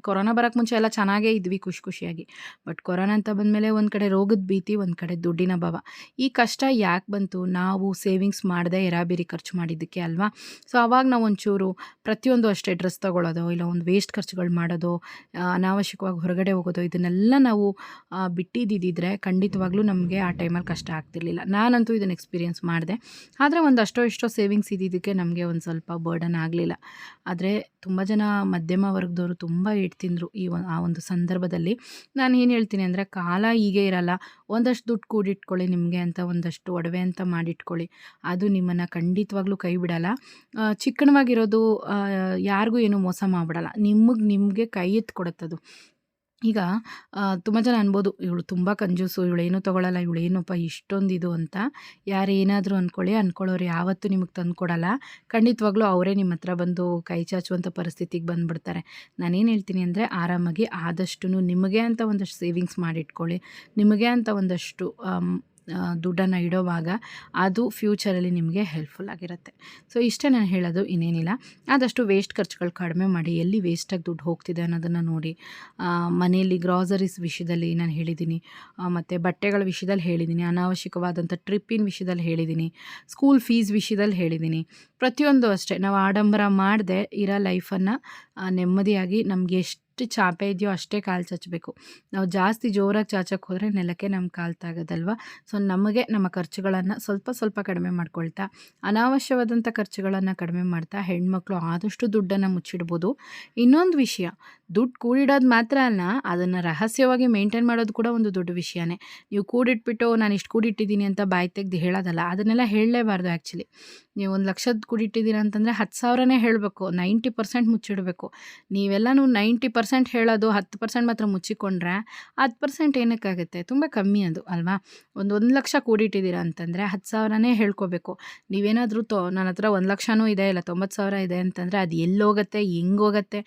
ಕೊರೋನಾ ಬರೋಕ್ಕೆ ಮುಂಚೆ ಎಲ್ಲ ಚೆನ್ನಾಗೇ ಇದ್ವಿ ಖುಷಿ ಖುಷಿಯಾಗಿ. ಬಟ್ ಕೊರೋನಾ ಅಂತ ಬಂದಮೇಲೆ ಒಂದು ಕಡೆ ರೋಗದ ಭೀತಿ, ಒಂದು ಕಡೆ ದುಡ್ಡಿನ ಭಾವ ಈ ಕಷ್ಟ ಯಾಕೆ ಬಂತು? ನಾವು ಸೇವಿಂಗ್ಸ್ ಮಾಡದೆ ಎರಾಬಿರಿ ಖರ್ಚು ಮಾಡಿದ್ದಕ್ಕೆ ಅಲ್ವಾ? ಸೊ, ಅವಾಗ ನಾವು ಒಂಚೂರು ಪ್ರತಿಯೊಂದು ಅಷ್ಟೇ ಡ್ರೆಸ್ ತೊಗೊಳ್ಳೋದು ಇಲ್ಲ ಒಂದು ವೇಸ್ಟ್ ಖರ್ಚುಗಳು ಮಾಡೋದು ಅನಾವಶ್ಯಕವಾಗಿ ಹೊರಗಡೆ ಹೋಗೋದು, ಇದನ್ನೆಲ್ಲ ನಾವು ಬಿಟ್ಟಿದ್ದಿದ್ದರೆ ಖಂಡಿತವಾಗ್ಲೂ ನಮಗೆ ಆ ಟೈಮಲ್ಲಿ ಕಷ್ಟ ಆಗ್ತಿರ್ಲಿಲ್ಲ. ನಾನಂತೂ ಇದನ್ನು ಎಕ್ಸ್ಪೀರಿಯೆನ್ಸ್ ಮಾಡಿದೆ. ಆದರೆ ಒಂದು ಅಷ್ಟೋ ಇಷ್ಟೋ ಸೇವಿಂಗ್ಸ್ ಇದ್ದಿದ್ದಕ್ಕೆ ನಮಗೆ ಒಂದು ಸ್ವಲ್ಪ ಬರ್ಡನ್ ಆಗಲಿಲ್ಲ. ಆದರೆ ತುಂಬ ಜನ ಮಧ್ಯಮ ವರ್ಗದವರು ತುಂಬ ಏಟ್ ತಿಂದರು ಈ ಆ ಒಂದು ಸಂದರ್ಭದಲ್ಲಿ. ನಾನು ಏನು ಹೇಳ್ತೀನಿ ಅಂದರೆ ಕಾಲ ಹೀಗೆ ಇರಲ್ಲ. ಒಂದಷ್ಟು ದುಡ್ಡು ಕೂಡಿಟ್ಕೊಳ್ಳಿ ನಿಮಗೆ ಅಂತ ಒಂದಷ್ಟು ಒಡವೆ ಅಂತ ಮಾಡಿಟ್ಕೊಳ್ಳಿ. ಅದು ನಿಮ್ಮನ್ನು ಖಂಡಿತವಾಗ್ಲೂ ಕೈ ಬಿಡಲ್ಲ. ಚಿಕ್ಕಣವಾಗಿರೋದು ಯಾರಿಗೂ ಏನು ಮೋಸ ಮಾಡಿಬಿಡಲ್ಲ. ನಿಮಗೆ ನಿಮಗೆ ಕೈ ಎತ್ತು ಕೊಡುತ್ತದು. ಈಗ ತುಂಬ ಜನ ಅನ್ಬೋದು, ಇವಳು ತುಂಬ ಕಂಜೂಸು ಇವಳೇನು ತೊಗೊಳಲ್ಲ ಇಷ್ಟೊಂದು ಇದು ಅಂತ. ಯಾರು ಏನಾದರೂ ಅಂದ್ಕೊಳ್ಳಿ ಅಂದ್ಕೊಳ್ಳೋರು ಯಾವತ್ತೂ ನಿಮಗೆ ತಂದು ಕೊಡಲ್ಲ. ಖಂಡಿತವಾಗ್ಲೂ ಅವರೇ ನಿಮ್ಮ ಹತ್ರ ಬಂದು ಕೈ ಚಾಚುವಂಥ ಪರಿಸ್ಥಿತಿಗೆ ಬಂದುಬಿಡ್ತಾರೆ. ನಾನೇನು ಹೇಳ್ತೀನಿ ಅಂದರೆ, ಆರಾಮಾಗಿ ಆದಷ್ಟು ನಿಮಗೆ ಅಂತ ಒಂದಷ್ಟು ಸೇವಿಂಗ್ಸ್ ಮಾಡಿಟ್ಕೊಳ್ಳಿ. ನಿಮಗೆ ಅಂತ ಒಂದಷ್ಟು ದುಡ್ಡನ್ನು ಇಡೋವಾಗ ಅದು ಫ್ಯೂಚರಲ್ಲಿ ನಿಮಗೆ ಹೆಲ್ಪ್ಫುಲ್ ಆಗಿರುತ್ತೆ. ಸೊ, ಇಷ್ಟೇ ನಾನು ಹೇಳೋದು ಇನ್ನೇನಿಲ್ಲ. ಆದಷ್ಟು ವೇಸ್ಟ್ ಖರ್ಚುಗಳು ಕಡಿಮೆ ಮಾಡಿ ಎಲ್ಲಿ ವೇಸ್ಟಾಗಿ ದುಡ್ಡು ಹೋಗ್ತಿದೆ ಅನ್ನೋದನ್ನು ನೋಡಿ. ಮನೆಯಲ್ಲಿ ಗ್ರಾಸರೀಸ್ ವಿಷಯದಲ್ಲಿ ನಾನು ಹೇಳಿದ್ದೀನಿ. ಮತ್ತು ಬಟ್ಟೆಗಳ ವಿಷಯದಲ್ಲಿ ಹೇಳಿದ್ದೀನಿ. ಅನಾವಶ್ಯಕವಾದಂಥ ಟ್ರಿಪ್ಪಿನ ವಿಷಯದಲ್ಲಿ ಹೇಳಿದ್ದೀನಿ. ಸ್ಕೂಲ್ ಫೀಸ್ ವಿಷಯದಲ್ಲಿ ಹೇಳಿದ್ದೀನಿ. ಪ್ರತಿಯೊಂದು ಅಷ್ಟೇ. ನಾವು ಆಡಂಬರ ಮಾಡದೆ ಇರೋ ಲೈಫನ್ನು ನೆಮ್ಮದಿಯಾಗಿ ನಮಗೆ ಎಷ್ಟು ಚಾಪೆ ಇದೆಯೋ ಅಷ್ಟೇ ಕಾಲು ಚಾಚಬೇಕು. ನಾವು ಜಾಸ್ತಿ ಜೋರಾಗಿ ಚಾಚಕ್ಕೆ ಹೋದರೆ ನೆಲಕ್ಕೆ ನಮ್ಮ ಕಾಲು ತಾಗೋದಲ್ವ? ಸೊ ನಮಗೆ ನಮ್ಮ ಖರ್ಚುಗಳನ್ನು ಸ್ವಲ್ಪ ಸ್ವಲ್ಪ ಕಡಿಮೆ ಮಾಡ್ಕೊಳ್ತಾ, ಅನಾವಶ್ಯವಾದಂಥ ಖರ್ಚುಗಳನ್ನು ಕಡಿಮೆ ಮಾಡ್ತಾ ಹೆಣ್ಮಕ್ಳು ಆದಷ್ಟು ದುಡ್ಡನ್ನು ಮುಚ್ಚಿಡ್ಬೋದು. ಇನ್ನೊಂದು ವಿಷಯ ದುಡ್ಡು ಕೂಡಿಡೋದು ಮಾತ್ರ ಅಲ್ಲ, ಅದನ್ನು ರಹಸ್ಯವಾಗಿ ಮೇಂಟೈನ್ ಮಾಡೋದು ಕೂಡ ಒಂದು ದೊಡ್ಡ ವಿಷಯನೇ. ನೀವು ಕೂಡಿಟ್ಬಿಟ್ಟು, ನಾನು ಇಷ್ಟು ಕೂಡಿಟ್ಟಿದ್ದೀನಿ ಅಂತ ಬಾಯಿ ತೆಗೆದು ಹೇಳೋದಲ್ಲ, ಅದನ್ನೆಲ್ಲ ಹೇಳಲೇಬಾರ್ದು ಆ್ಯಕ್ಚುಲಿ ನೀವು ಒಂದು ಲಕ್ಷದ ಕೂಡಿಟ್ಟಿದ್ದೀರ ಅಂತಂದರೆ ಹತ್ತು ಸಾವಿರನೇ ಹೇಳಬೇಕು, ನೈಂಟಿ ಪರ್ಸೆಂಟ್ ಮುಚ್ಚಿಡಬೇಕು. ನೀವೆಲ್ಲನೂ ನೈಂಟಿ ಪರ್ಸೆಂಟ್ ಹೇಳೋದು, ಹತ್ತು ಪರ್ಸೆಂಟ್ ಮಾತ್ರ ಮುಚ್ಚಿಕೊಂಡ್ರೆ ಹತ್ತು ಪರ್ಸೆಂಟ್ ಏನಕ್ಕಾಗುತ್ತೆ? ತುಂಬ ಕಮ್ಮಿ ಅದು, ಅಲ್ವಾ? ಒಂದು ಒಂದು ಲಕ್ಷ ಕೂಡಿಟ್ಟಿದ್ದೀರ ಅಂತಂದರೆ ಹತ್ತು ಸಾವಿರನೇ ಹೇಳ್ಕೋಬೇಕು. ನೀವೇನಾದರೂ ತೊ ನನ್ನ ಹತ್ರ ಒಂದು ಲಕ್ಷನೂ ಇದೆ, ಇಲ್ಲ ತೊಂಬತ್ತು ಸಾವಿರ ಇದೆ ಅಂತಂದರೆ ಅದು ಎಲ್ಲೋಗುತ್ತೆ ಹೆಂಗೋಗತ್ತೆ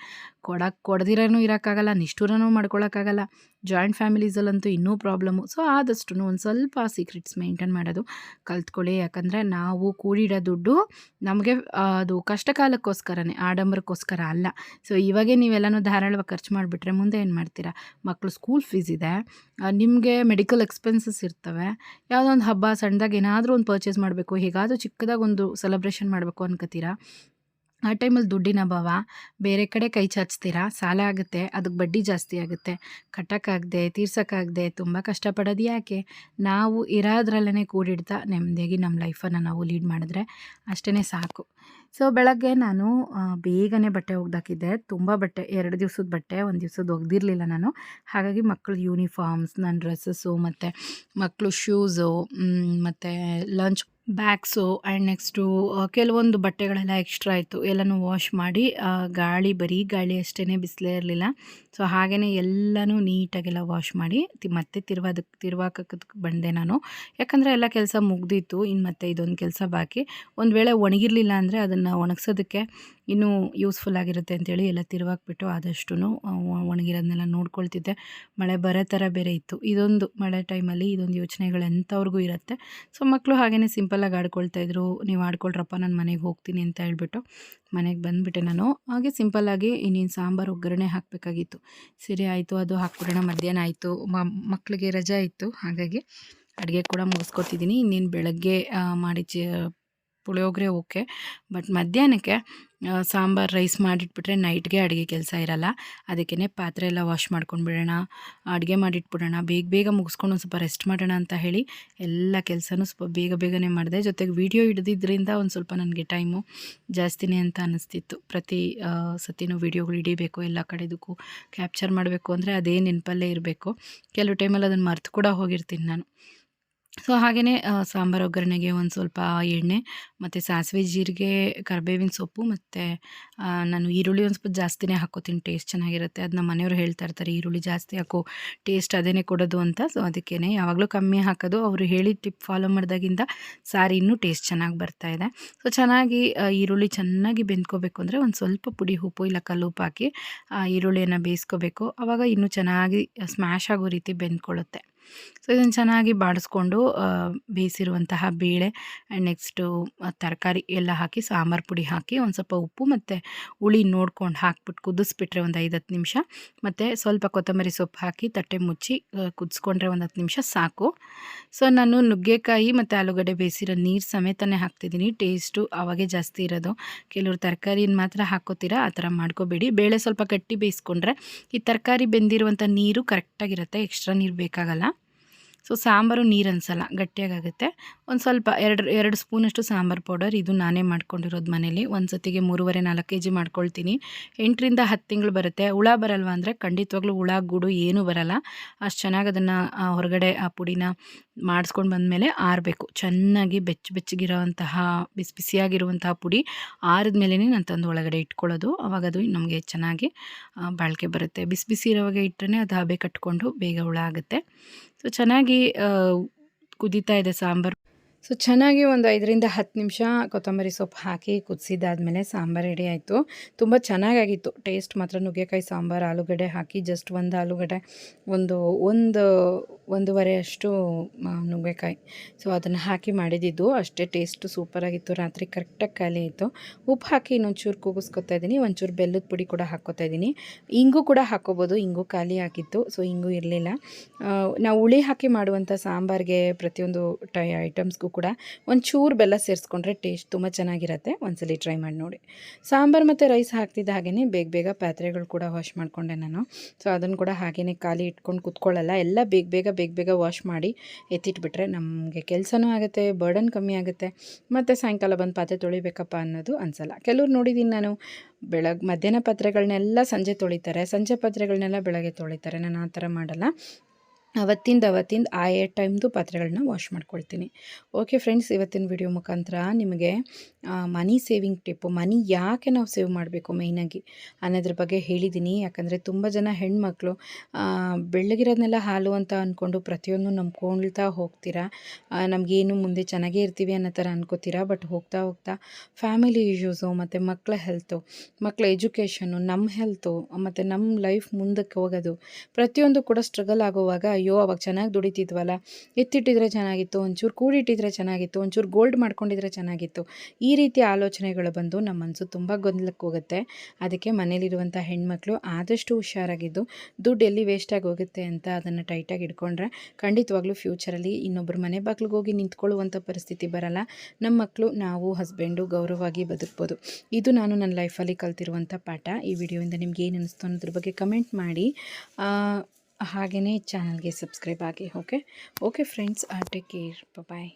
ಕೊಡಕ್ಕೆ ಕೊಡ್ದಿರೋನು ಇರೋಕ್ಕಾಗಲ್ಲ, ನಿಷ್ಠೂರನೂ ಮಾಡ್ಕೊಳಕ್ಕಾಗಲ್ಲ. ಜಾಯಿಂಟ್ ಫ್ಯಾಮಿಲೀಸಲ್ಲಂತೂ ಇನ್ನೂ ಪ್ರಾಬ್ಲಮ್ಮು ಸೊ ಆದಷ್ಟು ಒಂದು ಸ್ವಲ್ಪ ಸೀಕ್ರೆಟ್ಸ್ ಮೇಂಟೈನ್ ಮಾಡೋದು ಕಲ್ತ್ಕೊಳ್ಳಿ. ಯಾಕಂದರೆ ನಾವು ಕೂಡಿಡೋ ದುಡ್ಡು ನಮಗೆ ಅದು ಕಷ್ಟ ಕಾಲಕ್ಕೋಸ್ಕರನೇ ಆಡಂಬರಕ್ಕೋಸ್ಕರ ಅಲ್ಲ. ಸೊ, ಇವಾಗೇ ನೀವೆಲ್ಲನೂ ಧಾರಾಳವಾಗಿ ಖರ್ಚು ಮಾಡಿಬಿಟ್ರೆ ಮುಂದೆ ಏನು ಮಾಡ್ತೀರಾ? ಮಕ್ಕಳು ಸ್ಕೂಲ್ ಫೀಸ್ ಇದೆ ನಿಮಗೆ ಮೆಡಿಕಲ್ ಎಕ್ಸ್ಪೆನ್ಸಸ್ ಇರ್ತವೆ. ಯಾವುದೋ ಒಂದು ಹಬ್ಬ ಸಣ್ಣದಾಗ ಏನಾದರೂ ಒಂದು ಪರ್ಚೇಸ್ ಮಾಡಬೇಕು, ಹೇಗಾದರೂ ಚಿಕ್ಕದಾಗಿ ಒಂದು ಸೆಲೆಬ್ರೇಷನ್ ಮಾಡಬೇಕು ಅನ್ಕೋತೀರಾ ಆ ಟೈಮಲ್ಲಿ ದುಡ್ಡಿನ ಅಭಾವ, ಬೇರೆ ಕಡೆ ಕೈ ಚಾಚ್ತೀರಾ? ಸಾಲ ಆಗುತ್ತೆ, ಅದಕ್ಕೆ ಬಡ್ಡಿ ಜಾಸ್ತಿ ಆಗುತ್ತೆ. ಕಟ್ಟೋಕ್ಕಾಗದೆ, ತೀರ್ಸೋಕ್ಕಾಗದೆ ತುಂಬ ಕಷ್ಟಪಡೋದು ಯಾಕೆ? ನಾವು ಇರೋದ್ರಲ್ಲೇ ಕೂಡಿಡ್ತಾ ನೆಮ್ಮದಿಯಾಗಿ ನಮ್ಮ ಲೈಫನ್ನು ನಾವು ಲೀಡ್ ಮಾಡಿದ್ರೆ ಅಷ್ಟೇ ಸಾಕು. ಸೊ ಬೆಳಗ್ಗೆ ನಾನು ಬೇಗನೆ ಬಟ್ಟೆ ಒಗ್ದಾಕಿದ್ದೆ. ತುಂಬ ಬಟ್ಟೆ, ಎರಡು ದಿವ್ಸದ ಬಟ್ಟೆ, ಒಂದು ದಿವ್ಸದ ಒಗ್ದಿರಲಿಲ್ಲ ನಾನು. ಹಾಗಾಗಿ ಮಕ್ಕಳು ಯೂನಿಫಾರ್ಮ್ಸ್ ನನ್ನ ಡ್ರೆಸ್ಸಸ್ಸು ಮತ್ತು ಮಕ್ಕಳು ಶೂಸು ಮತ್ತು ಲಂಚ್ ಬ್ಯಾಗ್ಸು ಆ್ಯಂಡ್ ನೆಕ್ಸ್ಟು ಕೆಲವೊಂದು ಬಟ್ಟೆಗಳೆಲ್ಲ ಎಕ್ಸ್ಟ್ರಾ ಇತ್ತು ಎಲ್ಲನೂ ವಾಶ್ ಮಾಡಿ ಗಾಳಿ ಬರೀ ಗಾಳಿ ಅಷ್ಟೇ ಬಿಸಿಲೇ ಇರಲಿಲ್ಲ. ಸೊ ಹಾಗೆಯೇ ಎಲ್ಲನೂ ನೀಟಾಗೆಲ್ಲ ವಾಶ್ ಮಾಡಿ ಮತ್ತೆ ತಿರುವಾದಕ್ಕೆ ತಿರ್ವಾಕಕ್ಕೆ ಬಂದೆ ನಾನು. ಯಾಕಂದರೆ ಎಲ್ಲ ಕೆಲಸ ಮುಗ್ದಿತ್ತು ಇನ್ನು ಮತ್ತೆ ಇದೊಂದು ಕೆಲಸ ಬಾಕಿ. ಒಂದು ವೇಳೆ ಒಣಗಿರಲಿಲ್ಲ ಅಂದರೆ ಅದನ್ನು ಒಣಗ್ಸೋದಕ್ಕೆ ಇನ್ನೂ ಯೂಸ್ಫುಲ್ ಆಗಿರುತ್ತೆ ಅಂತೇಳಿ ಎಲ್ಲ ತಿರುವಾಕ್ಬಿಟ್ಟು ಆದಷ್ಟು ಒಣಗಿರೋದನ್ನೆಲ್ಲ ನೋಡ್ಕೊಳ್ತಿದ್ದೆ. ಮಳೆ ಬರೋ ಥರ ಬೇರೆ ಇತ್ತು. ಇದೊಂದು ಮಳೆ ಟೈಮಲ್ಲಿ ಇದೊಂದು ಯೋಚನೆಗಳು ಎಂಥವ್ರಿಗೂ ಇರುತ್ತೆ. ಸೊ ಮಕ್ಕಳು ಹಾಗೆಯೇ ಸಿಂಪಲ್ಲಾಗಿ ಆಡ್ಕೊಳ್ತಾ ಇದ್ರು, ನೀವು ಆಡ್ಕೊಳ್ರಪ್ಪ, ನಾನು ಮನೆಗೆ ಹೋಗ್ತೀನಿ ಅಂತ ಹೇಳ್ಬಿಟ್ಟು ಮನೆಗೆ ಬಂದುಬಿಟ್ಟೆ ನಾನು. ಹಾಗೆ ಸಿಂಪಲ್ಲಾಗಿ ಇನ್ನೇನು ಸಾಂಬಾರು, ಒಗ್ಗರಣೆ ಹಾಕಬೇಕಾಗಿತ್ತು. ಸರಿ ಆಯಿತು, ಅದು ಹಾಕ್ಬಿಡೋಣ, ಮಧ್ಯಾಹ್ನ ಆಯಿತು. ಮಕ್ಕಳಿಗೆ ರಜಾ ಇತ್ತು, ಹಾಗಾಗಿ ಅಡುಗೆ ಕೂಡ ಮುಗಿಸ್ಕೊತಿದ್ದೀನಿ. ಇನ್ನೇನು ಬೆಳಗ್ಗೆ ಮಾಡಿ ಪುಳಿಯೋಗರೆ ಓಕೆ. ಬಟ್ ಮಧ್ಯಾಹ್ನಕ್ಕೆ ಸಾಂಬಾರ್ ರೈಸ್ ಮಾಡಿಟ್ಬಿಟ್ರೆ ನೈಟ್ಗೆ ಅಡುಗೆ ಕೆಲಸ ಇರಲ್ಲ. ಅದಕ್ಕೇ ಪಾತ್ರೆ ಎಲ್ಲ ವಾಶ್ ಮಾಡ್ಕೊಂಡು ಬಿಡೋಣ ಅಡುಗೆ ಮಾಡಿಟ್ಬಿಡೋಣ, ಬೇಗ ಬೇಗ ಮುಗಿಸ್ಕೊಂಡು ಒಂದು ಸ್ವಲ್ಪ ರೆಸ್ಟ್ ಮಾಡೋಣ ಅಂತ ಹೇಳಿ ಎಲ್ಲ ಕೆಲಸನೂ ಸ್ವಲ್ಪ ಬೇಗ ಬೇಗನೆ ಮಾಡಿದೆ. ಜೊತೆಗೆ ವಿಡಿಯೋ ಹಿಡಿದಿದ್ದರಿಂದ ಒಂದು ಸ್ವಲ್ಪ ನನಗೆ ಟೈಮು ಜಾಸ್ತಿನೇ ಅಂತ ಅನ್ನಿಸ್ತಿತ್ತು ಪ್ರತಿ ಸತಿನೂ ವೀಡಿಯೋಗಳು ಹಿಡಿಬೇಕು, ಎಲ್ಲ ಕಡೆದಕ್ಕೂ ಕ್ಯಾಪ್ಚರ್ ಮಾಡಬೇಕು ಅಂದರೆ ಅದೇ ನೆನಪಲ್ಲೇ ಇರಬೇಕು. ಕೆಲವು ಟೈಮಲ್ಲಿ ಅದನ್ನು ಮರ್ತು ಕೂಡ ಹೋಗಿರ್ತೀನಿ ನಾನು. ಸೊ ಹಾಗೆಯೇ ಸಾಂಬಾರು ಒಗ್ಗರಣೆಗೆ ಒಂದು ಸ್ವಲ್ಪ ಎಣ್ಣೆ, ಮತ್ತು ಸಾಸಿವೆ ಜೀರಿಗೆ, ಕರಿಬೇವಿನ ಸೊಪ್ಪು, ಮತ್ತು ನಾನು ಈರುಳ್ಳಿ ಒಂದು ಸ್ವಲ್ಪ ಜಾಸ್ತಿನೇ ಹಾಕೋತೀನಿ, ಟೇಸ್ಟ್ ಚೆನ್ನಾಗಿರುತ್ತೆ. ಅದು ನಮ್ಮ ಮನೆಯವರು ಹೇಳ್ತಾ ಇರ್ತಾರೆ, ಈರುಳ್ಳಿ ಜಾಸ್ತಿ ಹಾಕೋ, ಟೇಸ್ಟ್ ಅದೇನೇ ಕೊಡೋದು ಅಂತ. ಸೊ ಅದಕ್ಕೇ ಯಾವಾಗಲೂ ಕಮ್ಮಿ ಹಾಕೋದು. ಅವರು ಹೇಳಿದ ಟಿಪ್ ಫಾಲೋ ಮಾಡಿದಾಗಿಂದ ಸಾರಿ ಇನ್ನೂ ಟೇಸ್ಟ್ ಚೆನ್ನಾಗಿ ಬರ್ತಾ ಇದೆ. ಸೊ, ಚೆನ್ನಾಗಿ ಈರುಳ್ಳಿ ಚೆನ್ನಾಗಿ ಬೆಂದ್ಕೋಬೇಕು ಅಂದರೆ ಒಂದು ಸ್ವಲ್ಪ ಪುಡಿ ಉಪ್ಪು ಇಲ್ಲ ಕಲ್ಲು ಉಪ್ಪು ಹಾಕಿ ಈರುಳ್ಳಿಯನ್ನು ಬೇಯಿಸ್ಕೋಬೇಕು. ಆವಾಗ ಇನ್ನೂ ಚೆನ್ನಾಗಿ ಸ್ಮ್ಯಾಶ್ ಆಗೋ ರೀತಿ ಬೆಂದ್ಕೊಳ್ಳುತ್ತೆ. ಸೊ, ಇದನ್ನು ಚೆನ್ನಾಗಿ ಬಾಡಿಸ್ಕೊಂಡು ಬೇಯಿಸಿರುವಂತಹ ಬೇಳೆ ಆ್ಯಂಡ್ ನೆಕ್ಸ್ಟು ತರಕಾರಿ ಎಲ್ಲ ಹಾಕಿ, ಸಾಂಬಾರು ಪುಡಿ ಹಾಕಿ, ಒಂದು ಸ್ವಲ್ಪ ಉಪ್ಪು ಮತ್ತು ಹುಳಿ ನೋಡ್ಕೊಂಡು ಹಾಕ್ಬಿಟ್ಟು ಕುದಿಸ್ಬಿಟ್ರೆ ಒಂದು ಐದು ಹತ್ತು ನಿಮಿಷ. ಮತ್ತು ಸ್ವಲ್ಪ ಕೊತ್ತಂಬರಿ ಸೊಪ್ಪು ಹಾಕಿ, ತಟ್ಟೆ ಮುಚ್ಚಿ ಕುದಿಸ್ಕೊಂಡ್ರೆ ಒಂದು ಹತ್ತು ನಿಮಿಷ ಸಾಕು. ಸೊ, ನಾನು ನುಗ್ಗೆಕಾಯಿ ಮತ್ತು ಆಲೂಗಡ್ಡೆ ಬೇಯಿಸಿರೋ ನೀರು ಸಮೇತನೇ ಹಾಕ್ತಿದ್ದೀನಿ ಟೇಸ್ಟು ಅವಾಗೆ ಜಾಸ್ತಿ ಇರೋದು. ಕೆಲವರು ತರಕಾರಿನ ಮಾತ್ರ ಹಾಕೋತೀರಾ, ಆ ಥರ ಮಾಡ್ಕೋಬೇಡಿ. ಬೇಳೆ ಸ್ವಲ್ಪ ಗಟ್ಟಿ ಬೇಯಿಸ್ಕೊಂಡ್ರೆ ಈ ತರಕಾರಿ ಬೆಂದಿರುವಂಥ ನೀರು ಕರೆಕ್ಟಾಗಿರುತ್ತೆ ಎಕ್ಸ್ಟ್ರಾ ನೀರು ಬೇಕಾಗಲ್ಲ. ಸೊ ಸಾಂಬಾರು ನೀರು ಅನ್ಸಲ್ಲ ಗಟ್ಟಿಯಾಗುತ್ತೆ ಒಂದು ಸ್ವಲ್ಪ ಎರಡು ಎರಡು ಸ್ಪೂನಷ್ಟು ಸಾಂಬಾರು ಪೌಡರ್ ಇದು ನಾನೇ ಮಾಡ್ಕೊಂಡಿರೋದು ಮನೇಲಿ. ಒಂದು ಸತಿಗೆ ಮೂರುವರೆ, ನಾಲ್ಕು ಕೆ ಜಿ ಮಾಡ್ಕೊಳ್ತೀನಿ. ಎಂಟರಿಂದ ಹತ್ತು ತಿಂಗಳು ಬರುತ್ತೆ. ಹುಳ ಬರಲ್ವ ಅಂದರೆ ಖಂಡಿತವಾಗ್ಲೂ ಹುಳ, ಗೂಡು ಏನೂ ಬರಲ್ಲ. ಅಷ್ಟು ಚೆನ್ನಾಗಿ ಅದನ್ನು ಹೊರಗಡೆ ಆ ಪುಡಿನ ಮಾಡಿಸ್ಕೊಂಡು ಬಂದಮೇಲೆ ಆರಬೇಕು. ಚೆನ್ನಾಗಿ ಬೆಚ್ಚ ಬೆಚ್ಚಗಿರೋವಂತಹ, ಬಿಸಿ ಬಿಸಿಯಾಗಿರುವಂತಹ ಪುಡಿ ಆರಿದ ಮೇಲೇ ನಾನು ತಂದು ಒಳಗಡೆ ಇಟ್ಕೊಳ್ಳೋದು. ಅವಾಗ ಅದು ನಮಗೆ ಚೆನ್ನಾಗಿ ಬಾಳಿಕೆ ಬರುತ್ತೆ. ಬಿಸಿ ಬಿಸಿ ಇರೋವಾಗ ಇಟ್ಟರೆ ಅದು ಹಬೆ ಕಟ್ಕೊಂಡು ಬೇಗ ಹುಳ ಆಗುತ್ತೆ. ಸೊ ಚೆನ್ನಾಗಿ ಕುದೀತಾ ಇದೆ ಸಾಂಬಾರು. ಸೊ ಚೆನ್ನಾಗಿ ಒಂದು ಐದರಿಂದ ಹತ್ತು ನಿಮಿಷ ಕೊತ್ತಂಬರಿ ಸೊಪ್ಪು ಹಾಕಿ ಕುದಿಸಿದ್ದಾದಮೇಲೆ ಸಾಂಬಾರು ರೆಡಿ ಆಯಿತು. ತುಂಬ ಚೆನ್ನಾಗಾಗಿತ್ತು. ಟೇಸ್ಟ್ ಮಾತ್ರ ನುಗ್ಗೆಕಾಯಿ, ಸಾಂಬಾರು, ಆಲೂಗಡ್ಡೆ ಹಾಕಿ ಜಸ್ಟ್ ಒಂದು ಆಲೂಗಡ್ಡೆ, ಒಂದು ಒಂದು, ಒಂದೂವರೆ ಅಷ್ಟು ನುಗ್ಗೆಕಾಯಿ. ಸೊ ಅದನ್ನು ಹಾಕಿ ಮಾಡಿದ್ದು ಅಷ್ಟೇ ಟೇಸ್ಟು ಸೂಪರಾಗಿತ್ತು ರಾತ್ರಿ ಕರೆಕ್ಟಾಗಿ ಖಾಲಿ ಆಯಿತು. ಉಪ್ಪು ಹಾಕಿ ಇನ್ನೊಂಚೂರು ಕೂಗಿಸ್ಕೊತಾ ಇದ್ದೀನಿ. ಒಂಚೂರು ಬೆಲ್ಲದ ಪುಡಿ ಕೂಡ ಹಾಕ್ಕೋತಾ ಇದ್ದೀನಿ. ಇಂಗು ಕೂಡ ಹಾಕ್ಕೋಬೋದು. ಇಂಗು ಖಾಲಿ ಆಗಿತ್ತು. ಸೊ ಇಂಗು ಇರಲಿಲ್ಲ. ನಾವು ಹುಳಿ ಹಾಕಿ ಮಾಡುವಂಥ ಸಾಂಬಾರಿಗೆ ಪ್ರತಿಯೊಂದು ಟೈ ಐಟಮ್ಸ್ಗೂ ಕೂಡ ಒಂಚೂರು ಬೆಲ್ಲ ಸೇರಿಸ್ಕೊಂಡ್ರೆ ಟೇಸ್ಟ್ ತುಂಬ ಚೆನ್ನಾಗಿರುತ್ತೆ. ಒಂದ್ಸಲಿ ಟ್ರೈ ಮಾಡಿ ನೋಡಿ. ಸಾಂಬಾರು ಮತ್ತು ರೈಸ್ ಹಾಕ್ತಿದ್ದ ಹಾಗೆಯೇ ಬೇಗ ಬೇಗ ಪಾತ್ರೆಗಳು ಕೂಡ ವಾಶ್ ಮಾಡಿಕೊಂಡೆ ನಾನು. ಸೊ ಅದನ್ನು ಕೂಡ ಹಾಗೆಯೇ ಖಾಲಿ ಇಟ್ಕೊಂಡು ಕುತ್ಕೊಳ್ಳಲ್ಲ. ಎಲ್ಲ ಬೇಗ ಬೇಗ ಬೇಗ ಬೇಗ ವಾಶ್ ಮಾಡಿ ಎತ್ತಿಟ್ಬಿಟ್ರೆ ನಮಗೆ ಕೆಲಸನೂ ಆಗುತ್ತೆ ಬರ್ಡನ್ ಕಮ್ಮಿ ಆಗುತ್ತೆ. ಮತ್ತು ಸಾಯಂಕಾಲ ಬಂದು ಪಾತ್ರೆ ತೊಳಿಬೇಕಪ್ಪ ಅನ್ನೋದು ಅನ್ಸಲ್ಲ. ಕೆಲವ್ರು ನೋಡಿದ್ದೀನಿ ನಾನು ಬೆಳಗ್ಗೆ ಮಧ್ಯಾಹ್ನ ಪಾತ್ರೆಗಳನ್ನೆಲ್ಲ ಸಂಜೆ ತೊಳಿತಾರೆ. ಸಂಜೆ ಪಾತ್ರೆಗಳನ್ನೆಲ್ಲ ಬೆಳಗ್ಗೆ ತೊಳಿತಾರೆ. ನಾನು ಆ ಥರ ಮಾಡಲ್ಲ. ಅವತ್ತಿಂದ ಅವತ್ತಿಂದ ಆಯಾ ಟೈಮ್ದು ಪಾತ್ರೆಗಳನ್ನ ವಾಶ್ ಮಾಡ್ಕೊಳ್ತೀನಿ. ಓಕೆ ಫ್ರೆಂಡ್ಸ್ ಇವತ್ತಿನ ವಿಡಿಯೋ ಮುಖಾಂತರ ನಿಮಗೆ ಮನಿ ಸೇವಿಂಗ್ ಟಿಪ್ಪು ಮನಿ ಯಾಕೆ ನಾವು ಸೇವ್ ಮಾಡಬೇಕು ಮೈನಾಗಿ ಅನ್ನೋದ್ರ ಬಗ್ಗೆ ಹೇಳಿದ್ದೀನಿ ಯಾಕಂದರೆ ತುಂಬ ಜನ ಹೆಣ್ಮಕ್ಳು ಬೆಳ್ಳಗಿರೋದನ್ನೆಲ್ಲ ಹಾಲು ಅಂತ ಅಂದ್ಕೊಂಡು ಪ್ರತಿಯೊಂದು ನಂಬ್ಕೊಳ್ತಾ ಹೋಗ್ತೀರಾ? ನಮಗೇನು ಮುಂದೆ ಚೆನ್ನಾಗೇ ಇರ್ತೀವಿ ಅನ್ನೋ ಥರ ಅನ್ಕೋತೀರಾ? ಬಟ್ ಹೋಗ್ತಾ ಹೋಗ್ತಾ ಫ್ಯಾಮಿಲಿ ಇಶ್ಯೂಸು ಮತ್ತು ಮಕ್ಕಳ ಹೆಲ್ತು ಮಕ್ಕಳ ಎಜುಕೇಷನು ನಮ್ಮ ಹೆಲ್ತು ಮತ್ತು ನಮ್ಮ ಲೈಫ್ ಮುಂದಕ್ಕೆ ಹೋಗೋದು, ಪ್ರತಿಯೊಂದು ಕೂಡ ಸ್ಟ್ರಗಲ್ ಆಗುವಾಗ ಅಯ್ಯೋ, ಅವಾಗ ಚೆನ್ನಾಗಿ ದುಡಿತಿದ್ವಲ್ಲ? ಎತ್ತಿಟ್ಟಿದ್ರೆ ಚೆನ್ನಾಗಿತ್ತು, ಒಂಚೂರು ಕೂಡಿಟ್ಟಿದ್ರೆ ಚೆನ್ನಾಗಿತ್ತು, ಒಂಚೂರು ಗೋಲ್ಡ್ ಮಾಡ್ಕೊಂಡಿದ್ರೆ ಚೆನ್ನಾಗಿತ್ತು. ಈ ರೀತಿ ಆಲೋಚನೆಗಳು ಬಂದು ನಮ್ಮ ಮನಸ್ಸು ತುಂಬ ಗೊಂದಲಕ್ಕೆ ಹೋಗುತ್ತೆ. ಅದಕ್ಕೆ ಮನೇಲಿರುವಂಥ ಹೆಣ್ಮಕ್ಳು ಆದಷ್ಟು ಹುಷಾರಾಗಿದ್ದು, ದುಡ್ಡು ಎಲ್ಲಿ ವೇಸ್ಟಾಗಿ ಹೋಗುತ್ತೆ ಅಂತ ಅದನ್ನು ಟೈಟಾಗಿ ಇಟ್ಕೊಂಡ್ರೆ ಖಂಡಿತವಾಗ್ಲೂ ಫ್ಯೂಚರಲ್ಲಿ ಇನ್ನೊಬ್ಬರು ಮನೆ ಬಾಗಿಲಿಗೆ ಹೋಗಿ ನಿಂತ್ಕೊಳ್ಳುವಂಥ ಪರಿಸ್ಥಿತಿ ಬರಲ್ಲ. ನಮ್ಮ ಮಕ್ಕಳು ನಾವು ಹಸ್ಬೆಂಡು ಗೌರವವಾಗಿ ಬದುಕ್ಬೋದು. ಇದು ನಾನು ನನ್ನ ಲೈಫಲ್ಲಿ ಕಲ್ತಿರುವಂಥ ಪಾಠ. ಈ ವಿಡಿಯೋಯಿಂದ ನಿಮ್ಗೆ ಏನು ಅನ್ನಿಸ್ತು ಅನ್ನೋದ್ರ ಬಗ್ಗೆ ಕಮೆಂಟ್ ಮಾಡಿ. ಹಾಗೆಯೇ ಚಾನಲ್ಗೆ ಸಬ್ಸ್ಕ್ರೈಬ್ ಆಗಿ okay okay friends take care bye